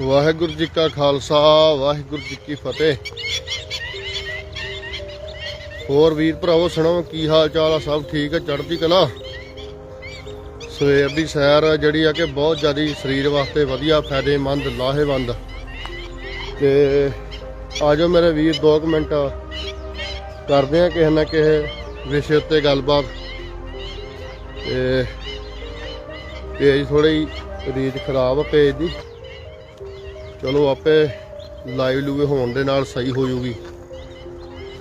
ਵਾਹਿਗੁਰੂ ਜੀ ਕਾ ਖਾਲਸਾ, ਵਾਹਿਗੁਰੂ ਜੀ ਕੀ ਫਤਿਹ। ਹੋਰ ਵੀਰ ਭਰਾਵੋ ਸੁਣੋ ਕੀ ਹਾਲ ਚਾਲ ਆ? ਸਭ ਠੀਕ ਹੈ ਚੜ੍ਹਦੀ ਕਲਾ? ਸਵੇਰ ਦੀ ਸੈਰ ਜਿਹੜੀ ਆ ਕਿ ਬਹੁਤ ਜ਼ਿਆਦਾ ਸਰੀਰ ਵਾਸਤੇ ਵਧੀਆ, ਫਾਇਦੇਮੰਦ, ਲਾਹੇਵੰਦ। ਤੇ ਆਜੋ ਮੇਰੇ ਵੀਰ, ਦੋ ਕੁ ਮਿੰਟ ਕਰਦੇ ਆ ਕਿਸੇ ਨਾ ਕਿਸੇ ਵਿਸ਼ੇ ਉੱਤੇ ਗੱਲਬਾਤ। ਤੇ ਪੇਜ ਥੋੜੀ ਰੀਚ ਖਰਾਬ ਆ, ਪੇਜ ਦੀ। ਚਲੋ ਆਪੇ ਲਾਈਵ ਲੂਵੇ ਹੋਣ ਦੇ ਨਾਲ ਸਹੀ ਹੋ ਜੂਗੀ।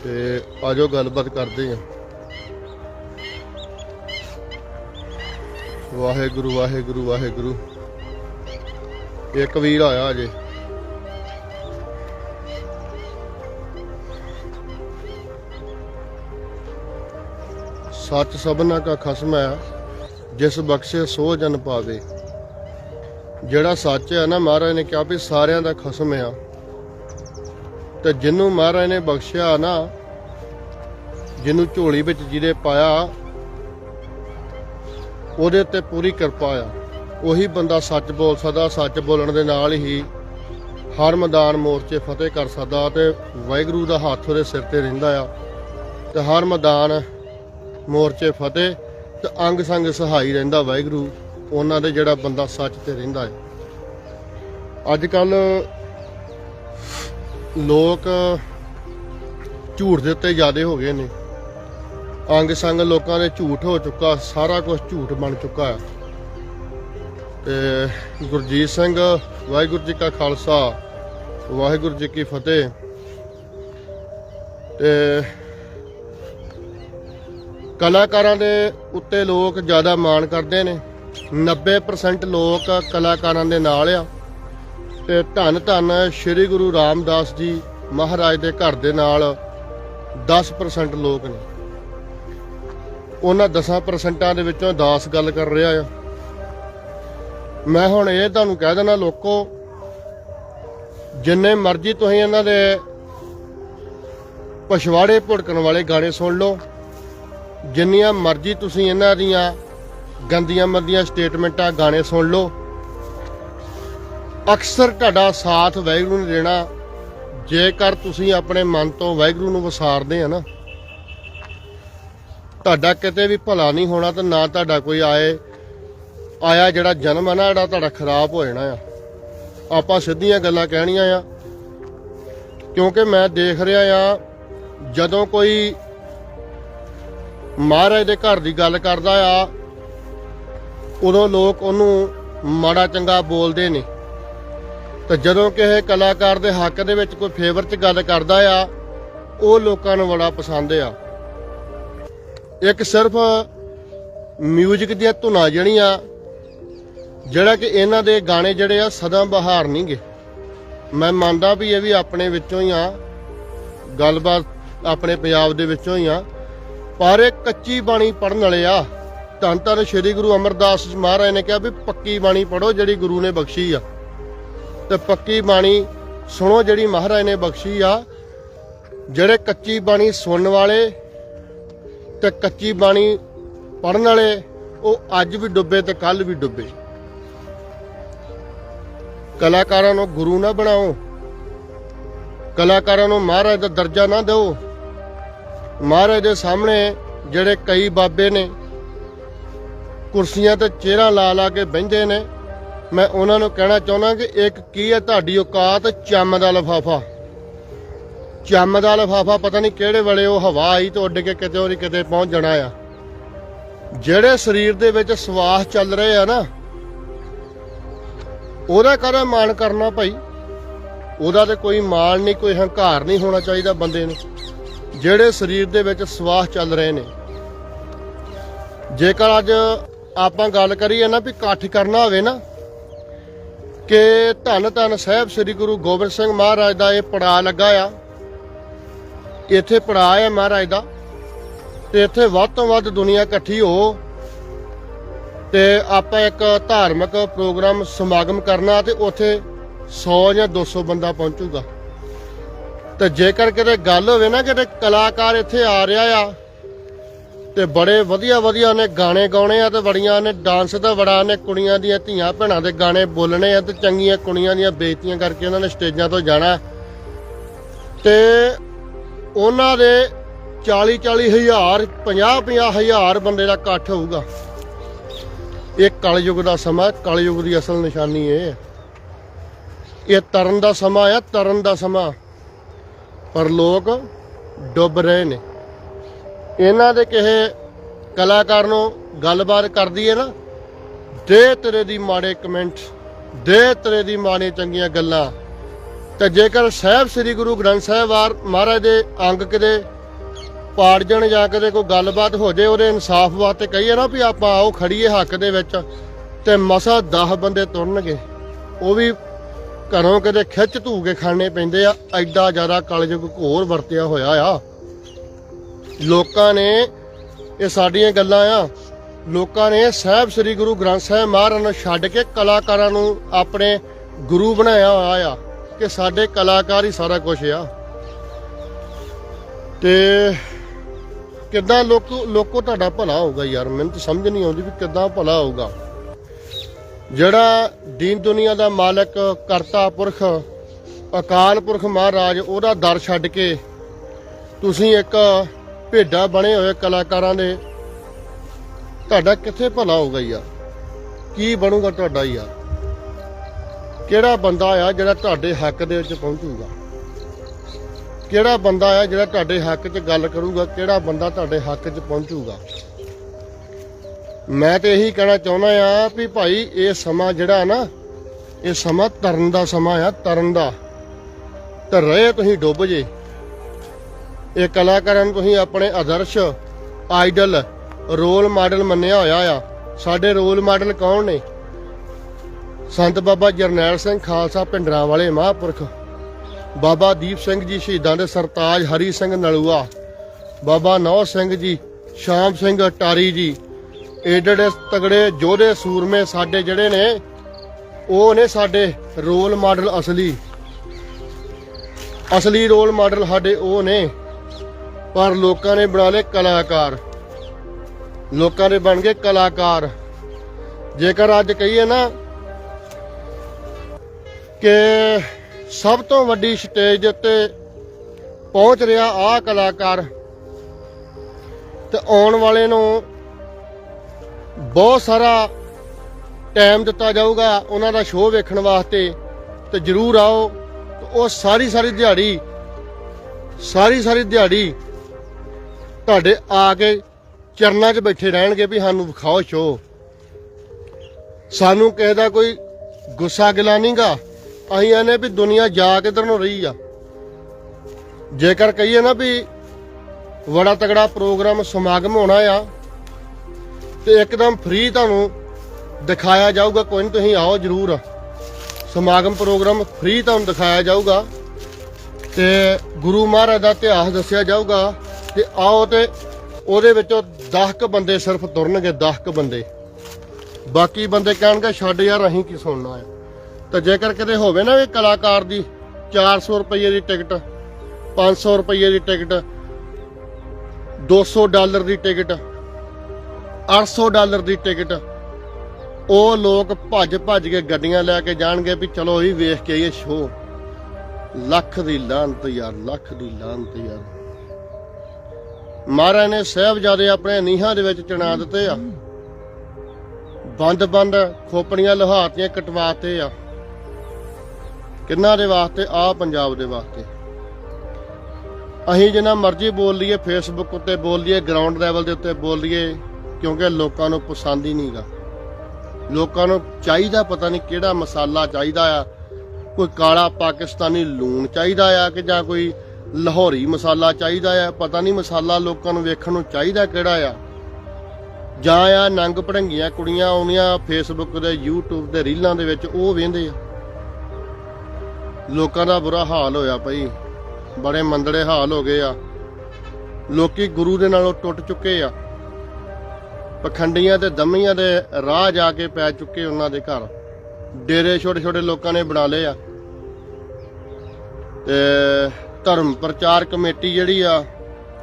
ਤੇ ਆਜੋ ਗੱਲਬਾਤ ਕਰਦੇ ਹਾਂ ਵਾਹਿਗੁਰੂ ਵਾਹਿਗੁਰੂ ਵਾਹਿਗੁਰੂ। ਇੱਕ ਵੀਰ ਆਇਆ ਅਜੇ। ਸੱਚ ਸਭਨਾ ਕਾ ਖਸਮ ਹੈ, ਜਿਸ ਬਖਸ਼ੇ ਸੋ ਜਨ ਪਾਵੇ। ਜਿਹੜਾ ਸੱਚ ਹੈ ਨਾ, ਮਹਾਰਾਜ ਨੇ ਕਿਹਾ ਵੀ ਸਾਰਿਆਂ ਦਾ ਖਸਮ ਆ। ਤੇ ਜਿਹਨੂੰ ਮਹਾਰਾਜ ਨੇ ਬਖਸ਼ਿਆ ਨਾ, ਜਿਹਨੂੰ ਝੋਲੀ ਵਿੱਚ ਜਿਹਦੇ ਪਾਇਆ, ਉਹਦੇ ਉੱਤੇ ਪੂਰੀ ਕਿਰਪਾ ਆ। ਉਹੀ ਬੰਦਾ ਸੱਚ ਬੋਲ ਸਕਦਾ, ਸੱਚ ਬੋਲਣ ਦੇ ਨਾਲ ਹੀ ਹਰ ਮੈਦਾਨ ਮੋਰਚੇ ਫਤਿਹ ਕਰ ਸਕਦਾ ਤੇ ਵਾਹਿਗੁਰੂ ਦਾ ਹੱਥ ਉਹਦੇ ਸਿਰ ਤੇ ਰਹਿੰਦਾ ਆ। ਤੇ ਹਰ ਮੈਦਾਨ ਮੋਰਚੇ ਫਤਿਹ ਤੇ ਅੰਗ ਸੰਗ ਸਹਾਈ ਰਹਿੰਦਾ ਵਾਹਿਗੁਰੂ। ਉਹਨਾਂ ਦੇ ਜਿਹੜਾ ਬੰਦਾ ਸੱਚ ਤੇ ਰਹਿੰਦਾ ਹੈ। ਅੱਜ ਕੱਲ ਲੋਕ ਝੂਠ ਦੇ ਉੱਤੇ ਜ਼ਿਆਦੇ ਹੋ ਗਏ ਨੇ। ਅੰਗ ਸੰਗ ਲੋਕਾਂ ਦੇ ਝੂਠ ਹੋ ਚੁੱਕਾ, ਸਾਰਾ ਕੁਝ ਝੂਠ ਬਣ ਚੁੱਕਾ ਹੈ। ਤੇ ਗੁਰਜੀਤ ਸਿੰਘ, ਵਾਹਿਗੁਰੂ ਜੀ ਕਾ ਖਾਲਸਾ, ਵਾਹਿਗੁਰੂ ਜੀ ਕੀ ਫਤਿਹ। ਤੇ ਕਲਾਕਾਰਾਂ ਦੇ ਉੱਤੇ ਲੋਕ ਜ਼ਿਆਦਾ ਮਾਣ ਕਰਦੇ ਨੇ। 90% ਲੋਕ ਕਲਾਕਾਰਾਂ ਦੇ ਨਾਲ ਆ। ਤੇ ਧੰਨ ਧੰਨ ਸ੍ਰੀ ਗੁਰੂ ਰਾਮਦਾਸ ਜੀ ਮਹਾਰਾਜ ਦੇ ਘਰ ਦੇ ਨਾਲ 10% ਲੋਕ ਨੇ। ਉਹਨਾਂ 10% ਦੇ ਵਿੱਚੋਂ 10 ਗੱਲ ਕਰ ਰਿਹਾ ਆ। ਮੈਂ ਹੁਣ ਇਹ ਤੁਹਾਨੂੰ ਕਹਿ ਦੇਣਾ ਲੋਕੋ, ਜਿੰਨੇ ਮਰਜ਼ੀ ਤੁਸੀਂ ਇਹਨਾਂ ਦੇ ਪਛਵਾੜੇ ਭੁੜਕਣ ਵਾਲੇ ਗਾਣੇ ਸੁਣ ਲਓ, ਜਿੰਨੀਆਂ ਮਰਜ਼ੀ ਤੁਸੀਂ ਇਹਨਾਂ ਦੀਆਂ ਗੰਦੀਆਂ ਮੰਦੀਆਂ ਸਟੇਟਮੈਂਟਾਂ, ਗਾਣੇ ਸੁਣ ਲਓ। ਅਕਸਰ ਤੁਹਾਡਾ ਸਾਥ ਵਾਹਿਗੁਰੂ ਨੇ ਦੇਣਾ। ਜੇਕਰ ਤੁਸੀਂ ਆਪਣੇ ਮਨ ਤੋਂ ਵਾਹਿਗੁਰੂ ਨੂੰ ਵਿਸਾਰਦੇ ਆ ਨਾ, ਤੁਹਾਡਾ ਕਿਤੇ ਵੀ ਭਲਾ ਨਹੀਂ ਹੋਣਾ ਤੇ ਨਾ ਤੁਹਾਡਾ ਕੋਈ ਆਏ, ਆਇਆ ਜਿਹੜਾ ਜਨਮ ਆ ਨਾ, ਜਿਹੜਾ ਤੁਹਾਡਾ ਖਰਾਬ ਹੋ ਜਾਣਾ ਆ। ਆਪਾਂ ਸਿੱਧੀਆਂ ਗੱਲਾਂ ਕਹਿਣੀਆਂ ਆ। ਕਿਉਂਕਿ ਮੈਂ ਦੇਖ ਰਿਹਾ ਆ, ਜਦੋਂ ਕੋਈ ਮਹਾਰਾਜ ਦੇ ਘਰ ਦੀ ਗੱਲ ਕਰਦਾ ਆ ਉਦੋਂ ਲੋਕ ਉਹਨੂੰ ਮਾੜਾ ਚੰਗਾ ਬੋਲਦੇ ਨੇ। ਤਾਂ ਜਦੋਂ ਕਿਸੇ ਕਲਾਕਾਰ ਦੇ ਹੱਕ ਦੇ ਵਿੱਚ ਕੋਈ ਫੇਵਰ 'ਚ ਗੱਲ ਕਰਦਾ ਆ, ਉਹ ਲੋਕਾਂ ਨੂੰ ਬੜਾ ਪਸੰਦ ਆ। ਇੱਕ ਸਿਰਫ ਮਿਊਜ਼ਿਕ ਦੀਆਂ ਧੁਨਾਂ ਜਿਹੜੀਆਂ ਜਿਹੜਾ ਕਿ ਇਹਨਾਂ ਦੇ ਗਾਣੇ ਜਿਹੜੇ ਆ ਸਦਾ ਬਹਾਰ ਨਹੀਂਗੇ ਮੈਂ ਮੰਨਦਾ ਵੀ ਇਹ ਵੀ ਆਪਣੇ ਵਿੱਚੋਂ ਹੀ ਆ, ਗੱਲਬਾਤ ਆਪਣੇ ਪੰਜਾਬ ਦੇ ਵਿੱਚੋਂ ਹੀ ਆ, ਪਰ ਇਹ ਕੱਚੀ ਬਾਣੀ ਪੜਨ ਵਾਲੇ ਆ। ਧੰਨ ਧੰਨ ਸ੍ਰੀ ਗੁਰੂ ਅਮਰਦਾਸ ਜੀ ਮਹਾਰਾਜ ਨੇ ਕਿਹਾ ਵੀ ਪੱਕੀ ਬਾਣੀ ਪੜੋ ਜਿਹੜੀ ਗੁਰੂ ਨੇ ਬਖਸ਼ੀ ਆ। ਤੇ ਪੱਕੀ ਬਾਣੀ ਸੁਣੋ ਜਿਹੜੀ ਮਹਾਰਾਜ ਨੇ ਬਖਸ਼ੀ ਆ। ਜਿਹੜੇ ਕੱਚੀ ਬਾਣੀ ਸੁਣਨ ਵਾਲੇ ਤੇ ਕੱਚੀ ਬਾਣੀ ਪੜਨ ਵਾਲੇ, ਉਹ ਅੱਜ ਵੀ ਡੁੱਬੇ ਤੇ ਕੱਲ ਵੀ ਡੁੱਬੇ। ਕਲਾਕਾਰਾਂ ਨੂੰ ਗੁਰੂ ਨਾ ਬਣਾਓ। ਕਲਾਕਾਰਾਂ ਨੂੰ ਮਹਾਰਾਜ ਦਾ ਦਰਜਾ ਨਾ ਦਿਓ। ਮਹਾਰਾਜ ਦੇ ਸਾਹਮਣੇ ਜਿਹੜੇ ਕਈ ਬਾਬੇ ਨੇ ਕੁਰਸੀਆਂ ਤੇ ਚਿਹਰਾ ਲਾ ਲਾ ਕੇ ਬਹਿੰਦੇ ਨੇ। ਮੈਂ ਉਹਨਾਂ ਨੂੰ ਕਹਿਣਾ ਚਾਹੁੰਦਾ ਕਿ ਇੱਕ ਕੀ ਹੈ ਤੁਹਾਡੀ ਔਕਾਤ? ਚੰਮ ਦਾ ਲਫਾਫਾ। ਚੰਮ ਦਾ ਲਫਾਫਾ ਪਤਾ ਨਹੀਂ ਕਿਹੜੇ ਵੇਲੇ ਉਹ ਹਵਾ ਆਈ ਤੇ ਉੱਡ ਕੇ ਕਿਤੇ ਹੋਰ ਕਿਤੇ ਪਹੁੰਚ ਜਾਣਾ ਆ। ਜਿਹੜੇ ਸਰੀਰ ਦੇ ਵਿੱਚ ਸਵਾਸ ਚੱਲ ਰਹੇ ਆ ਨਾ, ਉਹਦਾ ਕਰਾ ਮਾਣ ਕਰਨਾ ਭਾਈ? ਉਹਦਾ ਤੇ ਕੋਈ ਮਾਣ ਨਹੀਂ, ਕੋਈ ਹੰਕਾਰ ਨਹੀਂ ਹੋਣਾ ਚਾਹੀਦਾ ਬੰਦੇ ਨੂੰ। ਜਿਹੜੇ ਸਰੀਰ ਦੇ ਵਿੱਚ ਸਵਾਸ ਚੱਲ ਰਹੇ ਨੇ। ਜੇਕਰ ਅੱਜ ਆਪਾਂ ਗੱਲ ਕਰੀਏ ਨਾ ਵੀ ਇਕੱਠ ਕਰਨਾ ਹੋਵੇ ਨਾ, ਕਿ ਧੰਨ ਧੰਨ ਸਾਹਿਬ ਸ੍ਰੀ ਗੁਰੂ ਗੋਬਿੰਦ ਸਿੰਘ ਮਹਾਰਾਜ ਦਾ ਇਹ ਪੜਾ ਲੱਗਾ ਆ। ਇੱਥੇ ਪੜਾ ਆ ਮਹਾਰਾਜ ਦਾ, ਤੇ ਇੱਥੇ ਵੱਧ ਤੋਂ ਵੱਧ ਦੁਨੀਆ ਇਕੱਠੀ ਹੋ। ਤੇ ਆਪਾਂ ਇੱਕ ਧਾਰਮਿਕ ਪ੍ਰੋਗਰਾਮ ਸਮਾਗਮ ਕਰਨਾ ਤੇ ਉੱਥੇ 100 ਜਾਂ 200 ਬੰਦਾ ਪਹੁੰਚੂਗਾ। ਤੇ ਜੇਕਰ ਕਿਤੇ ਗੱਲ ਹੋਵੇ ਨਾ, ਕਿਤੇ ਕਲਾਕਾਰ ਇੱਥੇ ਆ ਰਿਹਾ ਆ ਤੇ ਬੜੇ ਵਧੀਆ ਵਧੀਆ ਨੇ ਗਾਣੇ ਗਾਉਣੇ ਆ ਤੇ ਬੜੀਆਂ ਨੇ ਡਾਂਸ ਦਾ ਬੜਾ ਨੇ ਕੁੜੀਆਂ ਦੀਆਂ ਧੀਆਂ ਭੈਣਾਂ ਦੇ ਗਾਣੇ ਬੋਲਣੇ ਆ ਤੇ ਚੰਗੀਆਂ ਕੁੜੀਆਂ ਦੀਆਂ ਬੇਇੱਜ਼ਤੀਆਂ ਕਰਕੇ ਉਹਨਾਂ ਨੇ ਸਟੇਜਾਂ ਤੋਂ ਜਾਣਾ। ਤੇ ਉਹਨਾਂ ਦੇ 40 40 ਹਜ਼ਾਰ 50 50 ਹਜ਼ਾਰ ਬੰਦੇ ਦਾ ਇਕੱਠ ਹੋਊਗਾ। ਇਹ ਕਲਯੁਗ ਦਾ ਸਮਾਂ ਕਲਯੁਗ ਦੀ ਅਸਲ ਨਿਸ਼ਾਨੀ ਇਹ ਹੈ। ਇਹ ਤਰਨ ਦਾ ਸਮਾਂ ਆ, ਤਰਨ ਦਾ ਸਮਾਂ। ਪਰ ਲੋਕ ਡੁੱਬ ਰਹੇ ਨੇ। ਇਹਨਾਂ ਦੇ ਕਿਸੇ ਕਲਾਕਾਰ ਨੂੰ ਗੱਲਬਾਤ ਕਰਦੀ ਹੈ ਨਾ, ਦੇ ਤੇਰੇ ਦੀ ਮਾੜੇ ਕਮੈਂਟ, ਦੇ ਤੇਰੇ ਦੀ ਮਾੜੇ ਚੰਗੀਆਂ ਗੱਲਾਂ। ਤੇ ਜੇਕਰ ਸਾਹਿਬ ਸ੍ਰੀ ਗੁਰੂ ਗ੍ਰੰਥ ਸਾਹਿਬ ਵਾਰ ਮਹਾਰਾਜ ਦੇ ਅੰਗ ਕਿਤੇ ਪਾੜ ਜਾਣ ਜਾਂ ਕਦੇ ਕੋਈ ਗੱਲਬਾਤ ਹੋ ਜੇ, ਉਹਦੇ ਇਨਸਾਫ ਵਾਸਤੇ ਕਹੀਏ ਨਾ ਵੀ ਆਪਾਂ ਆਓ ਖੜੀਏ ਹੱਕ ਦੇ ਵਿੱਚ, ਤੇ ਮਸਾ 10 ਬੰਦੇ ਤੁਰਨਗੇ। ਉਹ ਵੀ ਘਰੋਂ ਕਦੇ ਖਿੱਚ ਧੂ ਕੇ ਖਾਣੇ ਪੈਂਦੇ ਆ, ਐਡਾ ਜ਼ਿਆਦਾ ਕਲਯੁਗ ਘੋਰ ਵਰਤਿਆ ਹੋਇਆ ਆ। ਲੋਕਾਂ ਨੇ ਇਹ ਸਾਡੀਆਂ ਗੱਲਾਂ ਆ। ਲੋਕਾਂ ਨੇ ਸਾਹਿਬ ਸ੍ਰੀ ਗੁਰੂ ਗ੍ਰੰਥ ਸਾਹਿਬ ਮਹਾਰਾਜ ਨੂੰ ਛੱਡ ਕੇ ਕਲਾਕਾਰਾਂ ਨੂੰ ਆਪਣੇ ਗੁਰੂ ਬਣਾਇਆ ਹੋਇਆ ਆ ਕਿ ਸਾਡੇ ਕਲਾਕਾਰ ਹੀ ਸਾਰਾ ਕੁਝ ਆ। ਤੇ ਕਿੱਦਾਂ ਲੋਕ, ਲੋਕੋ ਤੁਹਾਡਾ ਭਲਾ ਹੋਊਗਾ ਯਾਰ, ਮੈਨੂੰ ਤਾਂ ਸਮਝ ਨਹੀਂ ਆਉਂਦੀ ਵੀ ਕਿੱਦਾਂ ਭਲਾ ਹੋਊਗਾ। ਜਿਹੜਾ ਦੀਨ ਦੁਨੀਆ ਦਾ ਮਾਲਕ ਕਰਤਾ ਪੁਰਖ, ਅਕਾਲ ਪੁਰਖ ਮਹਾਰਾਜ, ਉਹਦਾ ਦਰ ਛੱਡ ਕੇ ਤੁਸੀਂ ਇੱਕ ਭੇਡਾ ਬਣੇ ਹੋਏ ਕਲਾਕਾਰਾਂ ਦੇ। ਤੁਹਾਡਾ ਕਿੱਥੇ ਭਲਾ ਹੋਊਗਾ ਯਾਰ? ਕੀ ਬਣੂਗਾ ਤੁਹਾਡਾ ਯਾਰ? ਕਿਹੜਾ ਬੰਦਾ ਆ ਜਿਹੜਾ ਤੁਹਾਡੇ ਹੱਕ ਦੇ ਵਿੱਚ ਪਹੁੰਚੂਗਾ? ਕਿਹੜਾ ਬੰਦਾ ਆ ਜਿਹੜਾ ਤੁਹਾਡੇ ਹੱਕ 'ਚ ਗੱਲ ਕਰੂਗਾ? ਕਿਹੜਾ ਬੰਦਾ ਤੁਹਾਡੇ ਹੱਕ 'ਚ ਪਹੁੰਚੂਗਾ? ਮੈਂ ਤੇ ਇਹੀ ਕਹਿਣਾ ਚਾਹੁੰਦਾ ਆ ਵੀ ਭਾਈ, ਇਹ ਸਮਾਂ ਜਿਹੜਾ ਨਾ, ਇਹ ਸਮਾਂ ਤਰਨ ਦਾ ਸਮਾਂ ਆ, ਤਰਨ ਦਾ। ਤੇ ਰਹੇ ਤੁਸੀਂ ਡੁੱਬ ਜੇ। ਇਹ ਕਲਾਕਾਰਾਂ ਨੂੰ ਤੁਸੀਂ ਆਪਣੇ ਆਦਰਸ਼, ਆਈਡਲ, ਰੋਲ ਮਾਡਲ ਮੰਨਿਆ ਹੋਇਆ ਆ। ਸਾਡੇ ਰੋਲ ਮਾਡਲ ਕੌਣ ਨੇ? ਸੰਤ ਬਾਬਾ ਜਰਨੈਲ ਸਿੰਘ ਖਾਲਸਾ ਪਿੰਡਰਾਂ ਵਾਲੇ ਮਹਾਂਪੁਰਖ, ਬਾਬਾ ਦੀਪ ਸਿੰਘ ਜੀ ਸ਼ਹੀਦਾਂ ਦੇ ਸਰਤਾਜ ਹਰੀ ਸਿੰਘ ਨਲੂਆ, ਬਾਬਾ ਨੌ ਸਿੰਘ ਜੀ, ਸ਼ਾਮ ਸਿੰਘ ਟਾਰੀ ਜੀ ਏਡੜੇ ਤਗੜੇ ਯੋਧੇ ਸੂਰਮੇ ਸਾਡੇ ਜਿਹੜੇ ਨੇ, ਉਹ ਨੇ ਸਾਡੇ ਰੋਲ ਮਾਡਲ ਅਸਲੀ। ਅਸਲੀ ਰੋਲ ਮਾਡਲ ਸਾਡੇ ਉਹ ਨੇ। ਪਰ ਲੋਕਾਂ ਨੇ ਬਣਾ ਲਏ ਕਲਾਕਾਰ। ਲੋਕਾਂ ਦੇ ਬਣ ਗਏ ਕਲਾਕਾਰ। ਜੇਕਰ ਅੱਜ ਕਹੀਏ ਨਾ ਕਿ ਸਭ ਤੋਂ ਵੱਡੀ ਸਟੇਜ ਉੱਤੇ ਪਹੁੰਚ ਰਿਹਾ ਆਹ ਕਲਾਕਾਰ, ਤੇ ਆਉਣ ਵਾਲੇ ਨੂੰ ਬਹੁਤ ਸਾਰਾ ਟਾਈਮ ਦਿੱਤਾ ਜਾਊਗਾ ਉਹਨਾਂ ਦਾ ਸ਼ੋਅ ਵੇਖਣ ਵਾਸਤੇ, ਤੇ ਜਰੂਰ ਆਓ ਉਹ ਸਾਰੀ ਸਾਰੀ ਦਿਹਾੜੀ ਸਾਰੀ ਸਾਰੀ ਦਿਹਾੜੀ ਤੁਹਾਡੇ ਆ ਕੇ ਚਰਨਾਂ 'ਚ ਬੈਠੇ ਰਹਿਣਗੇ ਵੀ ਸਾਨੂੰ ਵਿਖਾਓ ਸ਼ੋਅ ਸਾਨੂੰ ਕਿਸੇ ਦਾ ਕੋਈ ਗੁੱਸਾ ਗਿਲਾ ਨਹੀਂਗਾ। ਅਸੀਂ ਆਨੇ ਵੀ ਦੁਨੀਆ ਜਾ ਕਿੱਧਰ ਨੂੰ ਰਹੀ ਆ। ਜੇਕਰ ਕਹੀਏ ਨਾ ਵੀ ਬੜਾ ਤਗੜਾ ਪ੍ਰੋਗਰਾਮ ਸਮਾਗਮ ਹੋਣਾ ਆ, ਤੇ ਇੱਕਦਮ ਫ੍ਰੀ ਤੁਹਾਨੂੰ ਦਿਖਾਇਆ ਜਾਊਗਾ, ਕੋਈ ਨਹੀਂ ਤੁਸੀਂ ਆਓ ਜਰੂਰ। ਸਮਾਗਮ ਪ੍ਰੋਗਰਾਮ ਫ੍ਰੀ ਤੁਹਾਨੂੰ ਦਿਖਾਇਆ ਜਾਊਗਾ। ਤੇ ਗੁਰੂ ਮਹਾਰਾਜ ਦਾ ਇਤਿਹਾਸ ਦੱਸਿਆ ਜਾਊਗਾ ਤੇ ਆਓ ਤੇ ਉਹਦੇ ਵਿੱਚੋਂ 10 ਕ ਬੰਦੇ ਸਿਰਫ ਤੁਰਨਗੇ 10 ਕ ਬੰਦੇ। ਬਾਕੀ ਬੰਦੇ ਕਹਿਣਗੇ, ਛੱਡ ਯਾਰ, ਅਸੀਂ ਕੀ ਸੁਣਨਾ ਹੈ ਤਾਂ ਜੇਕਰ ਕਿਤੇ ਹੋਵੇ ਨਾ ਵੀ ਕਲਾਕਾਰ ਦੀ 400 ਰੁਪਏ ਦੀ ਟਿਕਟ 500 ਰੁਪਏ ਦੀ ਟਿਕਟ 200 ਡਾਲਰ ਦੀ ਟਿਕਟ 800 ਡਾਲਰ ਦੀ ਟਿਕਟ, ਉਹ ਲੋਕ ਭੱਜ ਭੱਜ ਕੇ ਗੱਡੀਆਂ ਲੈ ਕੇ ਜਾਣਗੇ ਵੀ ਚਲੋ ਹੀ ਵੇਖ ਕੇ ਇਹ ਸ਼ੋਅ। ਲੱਖ ਦੀ ਲਾਹਨਤ ਯਾਰ, ਲੱਖ ਦੀ ਲਾਹਨਤ ਯਾਰ। ਮਹਾਰਾਜ ਨੇ ਸਾਹਿਬਜ਼ਾਦੇ ਆਪਣੇ ਨੀਹਾਂ ਦੇ ਵਿੱਚ ਚਣਾ ਦਿੱਤੇ ਆ। ਬੰਦ ਬੰਦ ਖੋਪੜੀਆਂ ਲੋਹਾਤੀਆਂ ਕਟਵਾਤੇ ਆ। ਕਿੰਨਾ ਦੇ ਵਾਸਤੇ? ਆ ਪੰਜਾਬ ਦੇ ਵਾਸਤੇ। ਅਸੀਂ ਜਿੰਨਾ ਮਰਜ਼ੀ ਬੋਲ ਲਈਏ ਫੇਸਬੁੱਕ ਉੱਤੇ ਬੋਲ ਲਈਏ ਗਰਾਊਂਡ ਲੈਵਲ ਦੇ ਉੱਤੇ ਬੋਲ ਲਈਏ, ਕਿਉਂਕਿ ਲੋਕਾਂ ਨੂੰ ਪਸੰਦ ਹੀ ਨਹੀਂਗਾ। ਲੋਕਾਂ ਨੂੰ ਚਾਹੀਦਾ ਪਤਾ ਨਹੀਂ ਕਿਹੜਾ ਮਸਾਲਾ ਚਾਹੀਦਾ ਆ। ਕੋਈ ਕਾਲਾ ਪਾਕਿਸਤਾਨੀ ਲੂਣ ਚਾਹੀਦਾ ਆ ਕਿ ਜਾਂ ਕੋਈ ਲਾਹੌਰੀ ਮਸਾਲਾ ਚਾਹੀਦਾ ਆ, ਪਤਾ ਨਹੀਂ ਮਸਾਲਾ ਲੋਕਾਂ ਨੂੰ ਵੇਖਣ ਨੂੰ ਚਾਹੀਦਾ ਕਿਹੜਾ ਆ। ਜਾਂ ਆ ਨੰਗ ਭੜੰਗੀਆਂ ਕੁੜੀਆਂ ਆਉਂਦੀਆਂ ਫੇਸਬੁੱਕ ਦੇ YouTube ਦੇ ਰੀਲਾਂ ਦੇ ਵਿੱਚ, ਉਹ ਵੇਂਦੇ ਆ। ਲੋਕਾਂ ਦਾ ਬੁਰਾ ਹਾਲ ਹੋਇਆ ਭਾਈ। ਬੜੇ ਮੰਦੜੇ ਹਾਲ ਹੋ ਗਏ ਆ। ਲੋਕੀ ਗੁਰੂ ਦੇ ਨਾਲੋਂ ਟੁੱਟ ਚੁੱਕੇ ਆ। ਪਖੰਡੀਆਂ ਤੇ ਦਮੀਆਂ ਦੇ ਰਾਹ ਜਾ ਕੇ ਪੈ ਚੁੱਕੇ ਉਹਨਾਂ ਦੇ ਘਰ। ਡੇਰੇ ਛੋਟੇ ਛੋਟੇ ਲੋਕਾਂ ਨੇ ਬਣਾ ਲਏ ਆ। ਤੇ ਧਰਮ ਪ੍ਰਚਾਰ ਕਮੇਟੀ ਜਿਹੜੀ ਆ,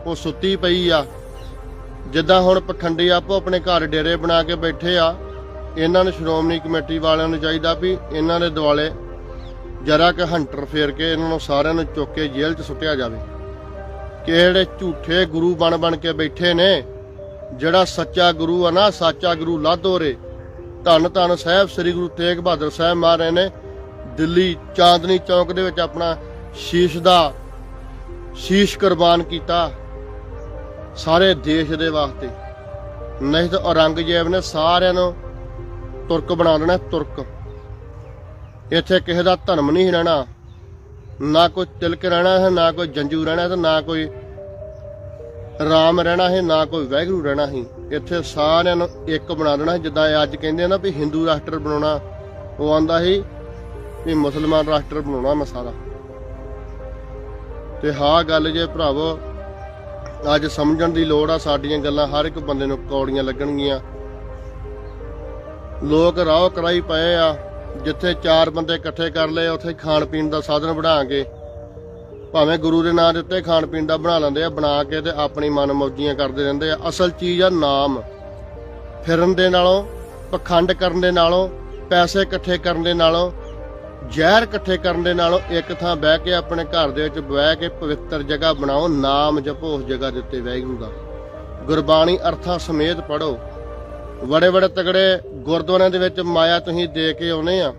ਉਹ ਸੁੱਤੀ ਪਈ ਆ। ਜਿੱਦਾਂ ਹੁਣ ਪਖੰਡੀ ਆਪੋ ਆਪਣੇ ਘਰ ਡੇਰੇ ਬਣਾ ਕੇ ਬੈਠੇ ਆ, ਇਹਨਾਂ ਨੂੰ ਸ਼੍ਰੋਮਣੀ ਕਮੇਟੀ ਵਾਲਿਆਂ ਨੂੰ ਚਾਹੀਦਾ ਵੀ ਇਹਨਾਂ ਦੇ ਦੁਆਲੇ ਜਰਾ ਕਿ ਹੰਟਰ ਫੇਰ ਕੇ ਇਹਨਾਂ ਨੂੰ ਸਾਰਿਆਂ ਨੂੰ ਚੁੱਕ ਕੇ ਜੇਲ੍ਹ 'ਚ ਸੁੱਟਿਆ ਜਾਵੇ। ਕਿਹੜੇ ਝੂਠੇ ਗੁਰੂ ਬਣ ਬਣ ਕੇ ਬੈਠੇ ਨੇ, ਜਿਹੜਾ ਸੱਚਾ ਗੁਰੂ ਆ ਨਾ, ਸੱਚਾ ਗੁਰੂ ਲਾਧੋ ਰੇ ਧੰਨ ਧੰਨ ਸਾਹਿਬ, ਸ੍ਰੀ ਗੁਰੂ ਤੇਗ ਬਹਾਦਰ ਸਾਹਿਬ ਮਹਾਰਾਜ ਨੇ ਦਿੱਲੀ ਚਾਂਦਨੀ ਚੌਕ ਦੇ ਵਿੱਚ ਆਪਣਾ ਸ਼ੀਸ਼ ਦਾ ਸ਼ੀਸ਼ ਕੁਰਬਾਨ ਕੀਤਾ ਸਾਰੇ ਦੇਸ਼ ਦੇ ਵਾਸਤੇ। ਨਹੀਂ ਤਾਂ ਔਰੰਗਜ਼ੇਬ ਨੇ ਸਾਰਿਆਂ ਨੂੰ ਤੁਰਕ ਬਣਾ ਦੇਣਾ ਤੁਰਕ। ਇੱਥੇ ਕਿਸੇ ਦਾ ਧਰਮ ਨਹੀਂ ਰਹਿਣਾ, ਨਾ ਕੋਈ ਤਿਲਕ ਰਹਿਣਾ ਹੈ, ਨਾ ਕੋਈ ਜੰਜੂ ਰਹਿਣਾ ਤੇ ਨਾ ਕੋਈ ਰਾਮ ਰਹਿਣਾ ਹੈ, ਨਾ ਕੋਈ ਵੈਗਰੂ ਰਹਿਣਾ ਹੈ। ਇੱਥੇ ਸਾਰਿਆਂ ਨੂੰ ਇੱਕ ਬਣਾ ਦੇਣਾ ਹੈ। ਜਿੱਦਾਂ ਇਹ ਅੱਜ ਕਹਿੰਦੇ ਆ ਨਾ ਵੀ ਹਿੰਦੂ ਰਾਸ਼ਟਰ ਬਣਾਉਣਾ, ਉਹ ਆਂਦਾ ਸੀ ਵੀ ਮੁਸਲਮਾਨ ਰਾਸ਼ਟਰ ਬਣਾਉਣਾ ਮੈਂ ਸਾਰਾ। ਤੇ ਹਾਂ ਗੱਲ ਜੇ ਭਰਾਵੋ, ਅੱਜ ਸਮਝਣ ਦੀ ਲੋੜ ਆ, ਸਾਡੀਆਂ ਗੱਲਾਂ ਹਰ ਇੱਕ ਬੰਦੇ ਨੂੰ ਕੌੜੀਆਂ ਲੱਗਣਗੀਆਂ। ਲੋਕ ਰਾਹ ਕਰਾਈ ਪਏ ਆ, ਜਿੱਥੇ ਚਾਰ ਬੰਦੇ ਇਕੱਠੇ ਕਰ ਲਏ, ਉੱਥੇ ਖਾਣ ਪੀਣ ਦਾ ਸਾਧਨ ਬਣਾ ਕੇ, ਭਾਵੇਂ ਗੁਰੂ ਦੇ ਨਾਂ ਦੇ ਉੱਤੇ ਖਾਣ ਪੀਣ ਦਾ ਬਣਾ ਲੈਂਦੇ ਆ, ਬਣਾ ਕੇ ਤੇ ਆਪਣੀ ਮਨ ਮੌਜੀਆਂ ਕਰਦੇ ਰਹਿੰਦੇ ਆ। ਅਸਲ ਚੀਜ਼ ਆ ਨਾਮ। ਫਿਰਨ ਦੇ ਨਾਲੋਂ, ਪਖੰਡ ਕਰਨ ਦੇ ਨਾਲੋਂ, ਪੈਸੇ ਇਕੱਠੇ ਕਰਨ ਦੇ ਨਾਲੋਂ ਜ਼ਹਿਰ ਇਕੱਠੇ ਕਰਨ ਦੇ ਨਾਲੋਂ ਇੱਕ ਥਾਂ ਬਹਿ ਕੇ ਆਪਣੇ ਘਰ ਦੇ ਵਿੱਚ ਬਹਿ ਕੇ ਪਵਿੱਤਰ ਜਗ੍ਹਾ ਬਣਾਓ, ਨਾਮ ਜਪੋ, ਉਸ ਜਗ੍ਹਾ ਦੇ ਉੱਤੇ ਵਾਹਿਗੁਰੂ ਦਾ ਗੁਰਬਾਣੀ ਅਰਥਾਂ ਸਮੇਤ ਪੜੋ ਬੜੇ ਬੜੇ ਤਗੜੇ ਗੁਰਦੁਆਰਿਆਂ ਦੇ ਵਿੱਚ ਮਾਇਆ ਤੁਸੀਂ ਦੇ ਕੇ ਆਉਨੇ ਆ।